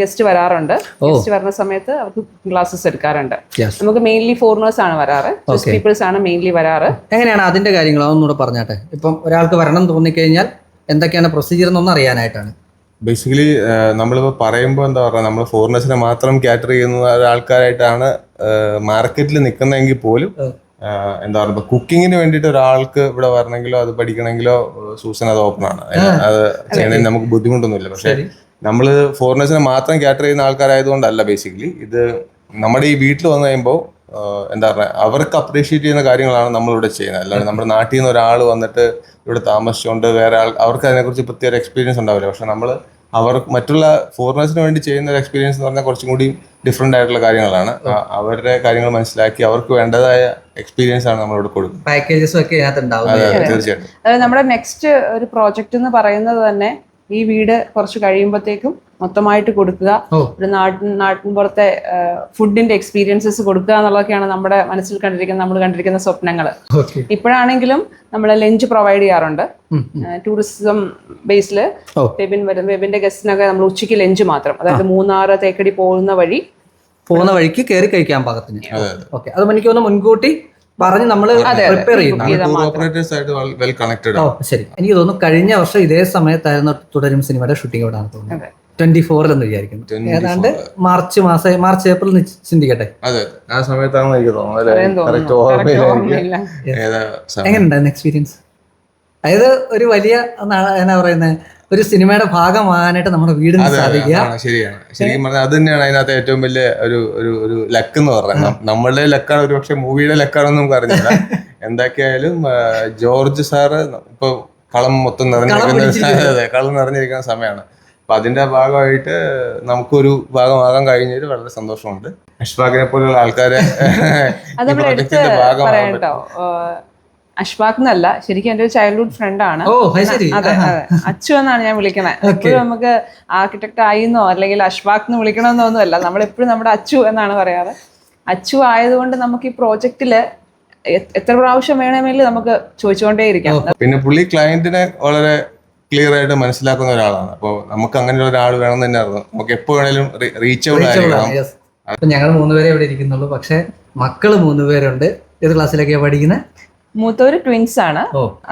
ഗസ്റ്റ് വരാറുണ്ട്. ഗസ്റ്റ് വരുന്ന സമയത്ത് അവർക്ക് ക്ലാസ്സസ് എടുക്കാറുണ്ട്. നമുക്ക് മെയിൻലി ഫോറിനേഴ്സ് ആണ് വരാറ്. പീപ്പിൾസ് ആണ് മെയിൻലി വരാറ്. എങ്ങനെയാണ് അതിന്റെ കാര്യങ്ങൾ അതൊന്നുകൂടെ പറഞ്ഞാട്ടെ. ഇപ്പം ഒരാൾക്ക് വരണം തോന്നിക്കഴിഞ്ഞാൽ എന്തൊക്കെയാണ് പ്രൊസീജിയർ എന്നൊന്നും അറിയാനായിട്ടാണ്. ബേസിക്കലി നമ്മളിപ്പോൾ പറയുമ്പോൾ എന്താ പറയുക നമ്മൾ ഫോറിനേഴ്സിനെ മാത്രം കാറ്റർ ചെയ്യുന്ന ഒരാൾക്കാരായിട്ടാണ് മാർക്കറ്റിൽ നിൽക്കുന്നതെങ്കിൽ പോലും എന്താ പറയുക കുക്കിങ്ങിന് വേണ്ടിയിട്ട് ഒരാൾക്ക് ഇവിടെ വരണമെങ്കിലോ അത് പഠിക്കണമെങ്കിലോ സൂസൻ അത് ഓപ്പൺ ആണ്. അത് ചെയ്യണമെങ്കിൽ നമുക്ക് ബുദ്ധിമുട്ടൊന്നുമില്ല. പക്ഷേ നമ്മൾ ഫോറിനേഴ്സിനെ മാത്രം കാറ്റർ ചെയ്യുന്ന ആൾക്കാരായതുകൊണ്ടല്ല ബേസിക്കലി ഇത് നമ്മുടെ ഈ വീട്ടിൽ വന്നു കഴിയുമ്പോൾ എന്താ പറയുക അവർക്ക് അപ്രീഷിയേറ്റ് ചെയ്യുന്ന കാര്യങ്ങളാണ് നമ്മളിവിടെ ചെയ്യുന്നത്. അല്ലാതെ നമ്മുടെ നാട്ടിൽ നിന്ന് ഒരാൾ വന്നിട്ട് ഇവിടെ താമസിച്ചുകൊണ്ട് വേറെ ആൾ അവർക്ക് അതിനെക്കുറിച്ച് പ്രത്യേക എക്സ്പീരിയൻസ് ഉണ്ടാവില്ല. പക്ഷെ നമ്മൾ അവർ മറ്റുള്ള ഫോറിനേഴ്സിന് വേണ്ടി ചെയ്യുന്ന ഒരു എക്സ്പീരിയൻസ് എന്ന് പറഞ്ഞാൽ കുറച്ചും കൂടി ഡിഫറെന്റ് ആയിട്ടുള്ള കാര്യങ്ങളാണ്. അവരുടെ കാര്യങ്ങൾ മനസ്സിലാക്കി അവർക്ക് വേണ്ടതായ എക്സ്പീരിയൻസ് ആണ് നമ്മളിവിടെ കൊടുക്കുന്നത്. പാക്കേജസും ഒക്കെ തീർച്ചയായിട്ടും. നമ്മുടെ നെക്സ്റ്റ് ഒരു പ്രോജക്റ്റ് എന്ന് പറയുന്നത് തന്നെ ഈ വീട് കുറച്ച് കഴിയുമ്പോഴത്തേക്കും മൊത്തമായിട്ട് കൊടുക്കുക. ഒരു നാട്ടിൻ നാട്ടിൻ പുറത്തെ ഫുഡിന്റെ എക്സ്പീരിയൻസസ് കൊടുക്കുക എന്നുള്ളതൊക്കെയാണ് നമ്മുടെ മനസ്സിൽ കണ്ടിരിക്കുന്ന നമ്മൾ കണ്ടിരിക്കുന്ന സ്വപ്നങ്ങൾ ഇപ്പോഴാണെങ്കിലും നമ്മൾ ലഞ്ച് പ്രൊവൈഡ് ചെയ്യാറുണ്ട്. ടൂറിസം ബേസിൽ. വെബിൻ വരും വെബിന്റെ ഗസ്റ്റിനൊക്കെ നമ്മൾ ഉച്ചയ്ക്ക് ലഞ്ച് മാത്രം. അതായത് മൂന്നാറ് തേക്കടി പോകുന്ന വഴി. പോകുന്ന വഴിക്ക് കയറി കഴിക്കാൻ പാകത്തിന്. അതെ ഓക്കെ. അത് എനിക്ക് തോന്നുന്നു മുൻകൂട്ടി പറഞ്ഞ് നമ്മൾ പ്രിപ്പയർ ചെയ്യുന്നു ചെയ്താൽ ടൂർ മാത്രം. ഓപ്പറേറ്റേഴ്സ് ആയിട്ട് വെൽ കണക്റ്റഡ് ഓ ശരി. എനിക്ക് തോന്നുന്നു കഴിഞ്ഞ വർഷം ഇതേ സമയത്തായിരുന്നു തുടരും സിനിമയുടെ ഷൂട്ടിംഗ് ഇവിടെ തോന്നുന്നു അതെ. ട്വന്റി ഫോറിൽ എന്ന് വിചാരിക്കുന്നു ഏതാണ്ട് മാർച്ച് മാസം മാർച്ച് ഏപ്രിൽ ചിന്തിക്കട്ടെ. അതെ. ആ സമയത്താണ് എനിക്ക് തോന്നുന്നത് എങ്ങനെയുണ്ടായിരുന്നു എക്സ്പീരിയൻസ് അതായത് ഒരു വലിയ എന്നാ- പറയുന്നത് ഒരു സിനിമയുടെ ഭാഗമാകാനായിട്ട് നമ്മുടെ വീട് സാധിക്കുക. ശരിയാണ്. ശരിക്കും പറഞ്ഞാൽ അത് തന്നെയാണ് അതിനകത്ത് ഏറ്റവും വലിയ ഒരു ഒരു ഒരു ലക്ക് എന്ന് പറഞ്ഞാൽ നമ്മളുടെ ലക്കാണ് ഒരു പക്ഷെ മൂവിയുടെ ലക്കാണെന്ന് നമുക്ക് അറിഞ്ഞില്ല എന്തൊക്കെയായാലും ജോർജ് സാറ് ഇപ്പൊ കളം മൊത്തം നിറഞ്ഞിരിക്കുന്ന കളം നിറഞ്ഞിരിക്കുന്ന സമയമാണ്. അപ്പൊ അതിന്റെ ഭാഗമായിട്ട് നമുക്കൊരു ഭാഗമാകാൻ കഴിഞ്ഞതിൽ വളരെ സന്തോഷമുണ്ട്. അഷ്ഫാഖിനെ പോലുള്ള ആൾക്കാരെ അഷ്ഫാഖ് എന്നല്ല ശരിക്കും എന്റെ ഒരു ചൈൽഡ്ഹുഡ് ഫ്രണ്ട് ആണ്. ഓ അത് അതെ അച്ചു എന്നാണ് ഞാൻ വിളിക്കണേ. എപ്പോഴും നമുക്ക് ആർക്കിടെക്ട് ആയിന്നോ അല്ലെങ്കിൽ അഷ്ഫാഖ് എന്ന് വിളിക്കണമെന്നോ ഒന്നുമല്ല. നമ്മൾ എപ്പോഴും നമ്മുടെ അച്ചു എന്നാണ് പറയാറ്. അച്ചു ആയതുകൊണ്ട് നമുക്ക് ഈ പ്രോജക്റ്റിൽ എത്ര പ്രാവശ്യം വേണമെങ്കിലും നമുക്ക് ചോദിച്ചുകൊണ്ടേയിരിക്കാം. പിന്നെ പുള്ളി ക്ലയന്റിനെ വളരെ ക്ലിയർ ആയിട്ട് മനസ്സിലാക്കുന്ന ഒരാളാണ്. അപ്പോൾ നമുക്ക് അങ്ങനെ ഒരാൾ വേണം തന്നെ അറിയാം. നമുക്ക് എപ്പോ വേണേലും റീച്ചബിൾ ആയിരിക്കണം. ഞങ്ങൾ മൂന്നുപേരെ ഇവിടെ ഇരിക്കുന്നുള്ളൂ. പക്ഷെ മക്കൾ മൂന്നുപേരുണ്ട് ഏത് ക്ലാസ്സിലൊക്കെയാ പഠിക്കുന്നത് മൂത്തവര് ട്വിൻസ് ആണ്.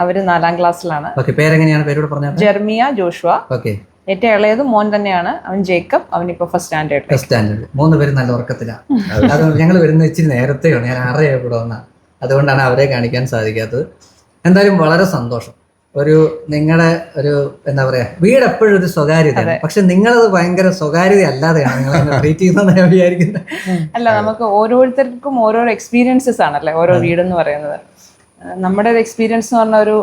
അവർ നാലാം ക്ലാസ്സിലാണ്. ഓക്കെ പേരെങ്ങനെയാണ്? പേരോട് പറഞ്ഞത് ജെർമിയ ജോഷുവ. ഓക്കെ ഏറ്റവും ഇളയത് മോൻ തന്നെയാണ്. അവൻ ജേക്കബ് അവനിപ്പോ ഫസ്റ്റ് സ്റ്റാൻഡേർഡ് ഫസ്റ്റ് സ്റ്റാൻഡേർഡ് മൂന്ന് പേര് നല്ല ഉറക്കത്തിലാണ് അതുകൊണ്ട് ഞങ്ങൾ വരുന്ന ഇച്ചിരി നേരത്തെയാണ് ഞാൻ ആറര ഇവിടെ വന്ന. അതുകൊണ്ടാണ് അവരെ കാണിക്കാൻ സാധിക്കാത്തത്. എന്തായാലും വളരെ സന്തോഷം. ഒരു നിങ്ങളുടെ ഒരു എന്താ പറയാ വീട് എപ്പോഴും ഒരു സ്വകാര്യതയാണ്. പക്ഷെ നിങ്ങളത് ഭയങ്കര സ്വകാര്യത അല്ലാതെയാണ് നിങ്ങൾ ട്രീറ്റ് ചെയ്യുന്നത് ഞാൻ വിചാരിക്കുന്നത് അല്ല നമുക്ക് ഓരോരുത്തർക്കും ഓരോരോ എക്സ്പീരിയൻസസ് ആണല്ലേ ഓരോ വീട് എന്ന് പറയുന്നത്. നമ്മുടെ ഒരു എക്സ്പീരിയൻസ് എന്ന് പറഞ്ഞ ഒരു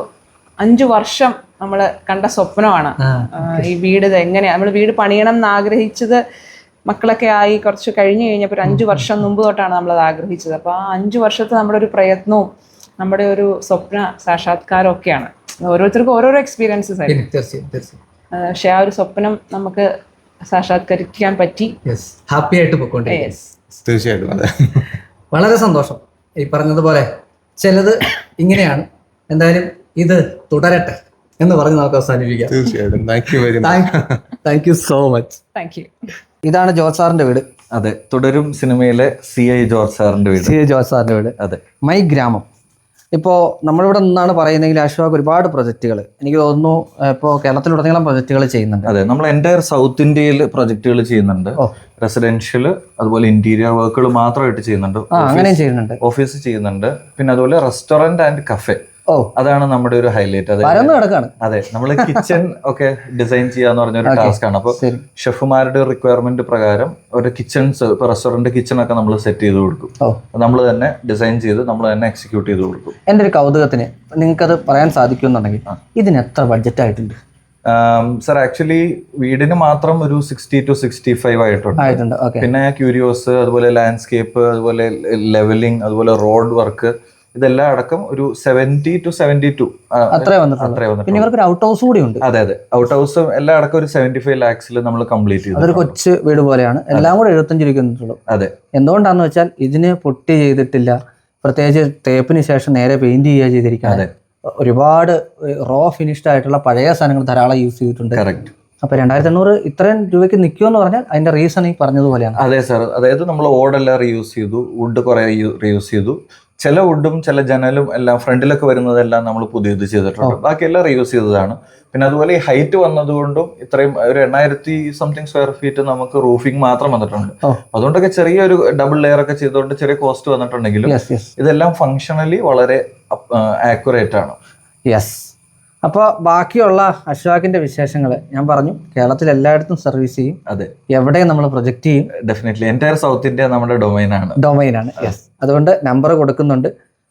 അഞ്ചു വർഷം നമ്മൾ കണ്ട സ്വപ്നമാണ്. ഈ വീട് എങ്ങനെയാ നമ്മൾ വീട് പണിയണം എന്ന് ആഗ്രഹിച്ചത് മക്കളൊക്കെ ആയി കുറച്ച് കഴിഞ്ഞു കഴിഞ്ഞപ്പോൾ ഒരു അഞ്ചു വർഷം മുമ്പ് തൊട്ടാണ് നമ്മളത് ആഗ്രഹിച്ചത്. അപ്പോൾ ആ അഞ്ചു വർഷത്തെ നമ്മുടെ ഒരു പ്രയത്നവും നമ്മുടെ ഒരു സ്വപ്ന സാക്ഷാത്കാരം ഒക്കെയാണ് ഓരോരുത്തർക്കും ഓരോരോ എക്സ്പീരിയൻസസ് ആയിരിക്കും. തീർച്ചയായും തീർച്ചയായും. പക്ഷെ ആ ഒരു സ്വപ്നം നമുക്ക് സാക്ഷാത്കരിക്കാൻ പറ്റി. യെസ് ഹാപ്പി ആയിട്ട്. തീർച്ചയായിട്ടും അതെ. വളരെ സന്തോഷം ഈ പറഞ്ഞതുപോലെ ചിലത് ഇങ്ങനെയാണ്. എന്തായാലും ഇത് തുടരട്ടെ എന്ന് പറഞ്ഞ് നമുക്ക് അവസാനിപ്പിക്കാം. തീർച്ചയായിട്ടും. Thank you very much thank you so much thank you ഇതാണ് ജോർജ് സാറിന്റെ വീട്. അതെ തുടരും സിനിമയിലെ സി ഐ ജോർജ് സാറിന്റെ വീട്. സി ഐ ജോർജ് സാറിന്റെ വീട്. അതെ. മൈ ഗ്രാമം. ഇപ്പോൾ നമ്മളിവിടെ നിന്നാണ് പറയുന്നെങ്കിൽ അശോക് ഒരുപാട് പ്രൊജക്റ്റുകൾ. എനിക്ക് തോന്നുന്നു ഇപ്പോൾ കേരളത്തിലുടനീളം പ്രൊജക്റ്റുകൾ ചെയ്യുന്നുണ്ട്. അതെ നമ്മൾ എന്റയർ സൗത്ത് ഇന്ത്യയിൽ പ്രൊജക്റ്റുകൾ ചെയ്യുന്നുണ്ട്. റെസിഡൻഷ്യൽ അതുപോലെ ഇന്റീരിയർ വർക്കുകൾ മാത്രമായിട്ട് ചെയ്യുന്നുണ്ട്. അങ്ങനെയും ചെയ്യുന്നുണ്ട്. ഓഫീസ് ചെയ്യുന്നുണ്ട്. പിന്നെ അതുപോലെ റെസ്റ്റോറന്റ് ആൻഡ് കഫേ അതാണ് നമ്മുടെ ഒരു ഹൈലൈറ്റ് അതെ അതെ നമ്മൾ കിച്ചൺ ഒക്കെ ഡിസൈൻ ചെയ്യാന്ന് പറഞ്ഞ ഒരു ടാസ്ക് ആണ്. അപ്പോൾ ഷെഫുമാരുടെ റിക്വയർമെന്റ് പ്രകാരം ഒരു കിച്ചൺസ് ഇപ്പൊ റെസ്റ്റോറന്റ് കിച്ചൺ ഒക്കെ നമ്മൾ സെറ്റ് ചെയ്ത് കൊടുക്കും. നമ്മൾ തന്നെ ഡിസൈൻ ചെയ്ത് നമ്മൾ തന്നെ എക്സിക്യൂട്ട് ചെയ്ത് കൊടുക്കും. എന്റെ ഒരു കൗതുകത്തിന് അത് പറയാൻ സാധിക്കുമെന്നുണ്ടെങ്കിൽ ഇതിന് എത്ര ബഡ്ജറ്റ് ആയിട്ടുണ്ട്? സർ ആക്ച്വലി വീടിന് മാത്രം ഒരു സിക്സ്റ്റി ടു സിക്സ്റ്റി ഫൈവ് ആയിട്ടുണ്ട് പിന്നെ ക്യൂരിയോസ് അതുപോലെ ലാൻഡ്സ്കേപ്പ് അതുപോലെ ലെവലിംഗ് അതുപോലെ റോഡ് വർക്ക് ഇതെല്ലാം അടക്കം ഒരു സെവന്റി ടു സെവന്റി ടു അത്രേ വന്നിട്ടുള്ളൂ. പിന്നെ ഇവർക്ക് ഔട്ട് ഹൗസ് കൂടി ഉണ്ട്. അതെ അതെ. ഔട്ട് ഹൗസ് എല്ലാം അടക്കം ഒരു സെവന്റി ഫൈവ് ലാക്സിൽ നമ്മൾ കംപ്ലീറ്റ് ചെയ്തു അതൊരു കൊച്ചു വീട് പോലെയാണ്. എല്ലാം കൂടെ എഴുപത്തഞ്ച് രൂപയ്ക്ക് വന്നിട്ടുള്ളൂ. അതെ. എന്തുകൊണ്ടാന്ന് വെച്ചാൽ ഇതിന് പൊട്ടി ചെയ്തിട്ടില്ല. പ്രത്യേകിച്ച് തേപ്പിന് ശേഷം നേരെ പെയിന്റ് ചെയ്യുക ചെയ്തിരിക്കുന്നത്. ഒരുപാട് റോ ഫിനിഷ്ഡ് ആയിട്ടുള്ള പഴയ സാധനങ്ങൾ ധാരാളം യൂസ് ചെയ്തിട്ടുണ്ട്. കറക്റ്റ് അപ്പൊ രണ്ടായിരത്തി എണ്ണൂറ് ഇത്രയും രൂപയ്ക്ക് നിൽക്കുമെന്ന് പറഞ്ഞാൽ അതിന്റെ റീസൺ ഈ പറഞ്ഞതുപോലെയാണ്. അതെ സാർ അതായത് നമ്മൾ ഓടെല്ലാം റീയൂസ് ചെയ്തു വുഡ് കുറെ റീയൂസ് ചെയ്തു. ചില വുഡും ചില ജനലും എല്ലാം ഫ്രണ്ടിലൊക്കെ വരുന്നതെല്ലാം നമ്മൾ പുതിയത് ചെയ്തിട്ടുണ്ട്. ബാക്കിയെല്ലാം റീയൂസ് ചെയ്തതാണ്. പിന്നെ അതുപോലെ ഈ ഹൈറ്റ് വന്നതുകൊണ്ടും ഇത്രയും ഒരു എണ്ണായിരത്തി സംതിങ് സ്ക്വയർ ഫീറ്റ് നമുക്ക് റൂഫിംഗ് മാത്രം വന്നിട്ടുണ്ട്. അതുകൊണ്ടൊക്കെ ചെറിയൊരു ഡബിൾ ലെയർ ഒക്കെ ചെയ്തുകൊണ്ട് ചെറിയ കോസ്റ്റ് വന്നിട്ടുണ്ടെങ്കിലും ഇതെല്ലാം ഫങ്ഷണലി വളരെ ആക്യുറേറ്റ് ആണ്. യെസ് അപ്പോൾ ബാക്കിയുള്ള അശ്വാക്കിന്റെ വിശേഷങ്ങൾ ഞാൻ പറഞ്ഞു. കേരളത്തിൽ എല്ലായിടത്തും സർവീസ് ചെയ്യും. അതെ. എവിടെയും നമ്മൾ പ്രൊജക്റ്റ് ചെയ്യും. ഡെഫിനറ്റ്ലി എന്റയർ സൗത്ത് ഇന്ത്യ നമ്മുടെ ഡൊമൈൻ ആണ്. ഡൊമൈനാണ് യെസ് അതുകൊണ്ട് നമ്പർ കൊടുക്കുന്നുണ്ട്.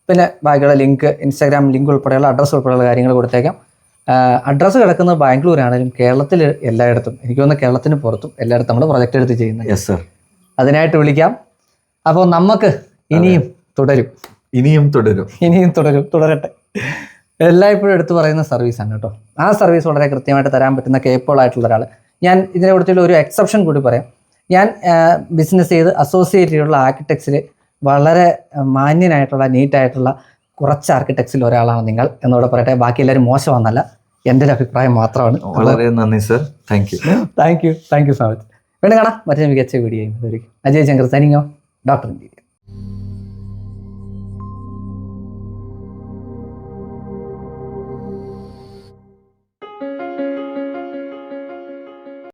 പിന്നെ ബാക്കിയുള്ള ലിങ്ക് ഇൻസ്റ്റാഗ്രാം ലിങ്ക് ഉൾപ്പെടെയുള്ള അഡ്രസ്സ് ഉൾപ്പെടെയുള്ള കാര്യങ്ങൾ കൊടുത്തേക്കാം. അഡ്രസ്സ് കിടക്കുന്നത് ബാംഗ്ലൂരാണെങ്കിലും കേരളത്തിൽ എല്ലായിടത്തും. എനിക്ക് തോന്നുന്നു കേരളത്തിന് പുറത്തും എല്ലായിടത്തും നമ്മൾ പ്രൊജക്റ്റ് എടുത്ത് ചെയ്യുന്നത്. യെസ് സർ അതിനായിട്ട് വിളിക്കാം. അപ്പോൾ നമുക്ക് ഇനിയും തുടരും. ഇനിയും തുടരും. ഇനിയും തുടരും. തുടരട്ടെ. എല്ലായ്പ്പോഴും എടുത്തു പറയുന്ന സർവീസാണ് കേട്ടോ. ആ സർവീസ് വളരെ കൃത്യമായിട്ട് തരാൻ പറ്റുന്ന കേപ്പബിൾ ആയിട്ടുള്ള ഒരാൾ ഞാൻ ഇതിനെ കുറിച്ചുള്ള ഒരു എക്സെപ്ഷൻ കൂടി പറയാം. ഞാൻ ബിസിനസ് ചെയ്ത് അസോസിയേറ്റ് ചെയ്തിട്ടുള്ള ആർക്കിടെക്ട്സിൽ വളരെ മാന്യനായിട്ടുള്ള നീറ്റായിട്ടുള്ള കുറച്ച് ആർക്കിടെക്ട്സിൽ ഒരാളാണ് നിങ്ങൾ എന്നോട് പറയട്ടെ. ബാക്കി എല്ലാവരും മോശമാണെന്നല്ല എന്റെ ഒരു അഭിപ്രായം മാത്രമാണ്. വളരെ നന്ദി sir thank you thank you thank you so much വീണ്ടും കാണാം. മറ്റൊരു മികച്ച വീഡിയോ അജയ് ശങ്കർ സൈനിങ്ങോ ഡോക്ടർ ഇന്ത്യ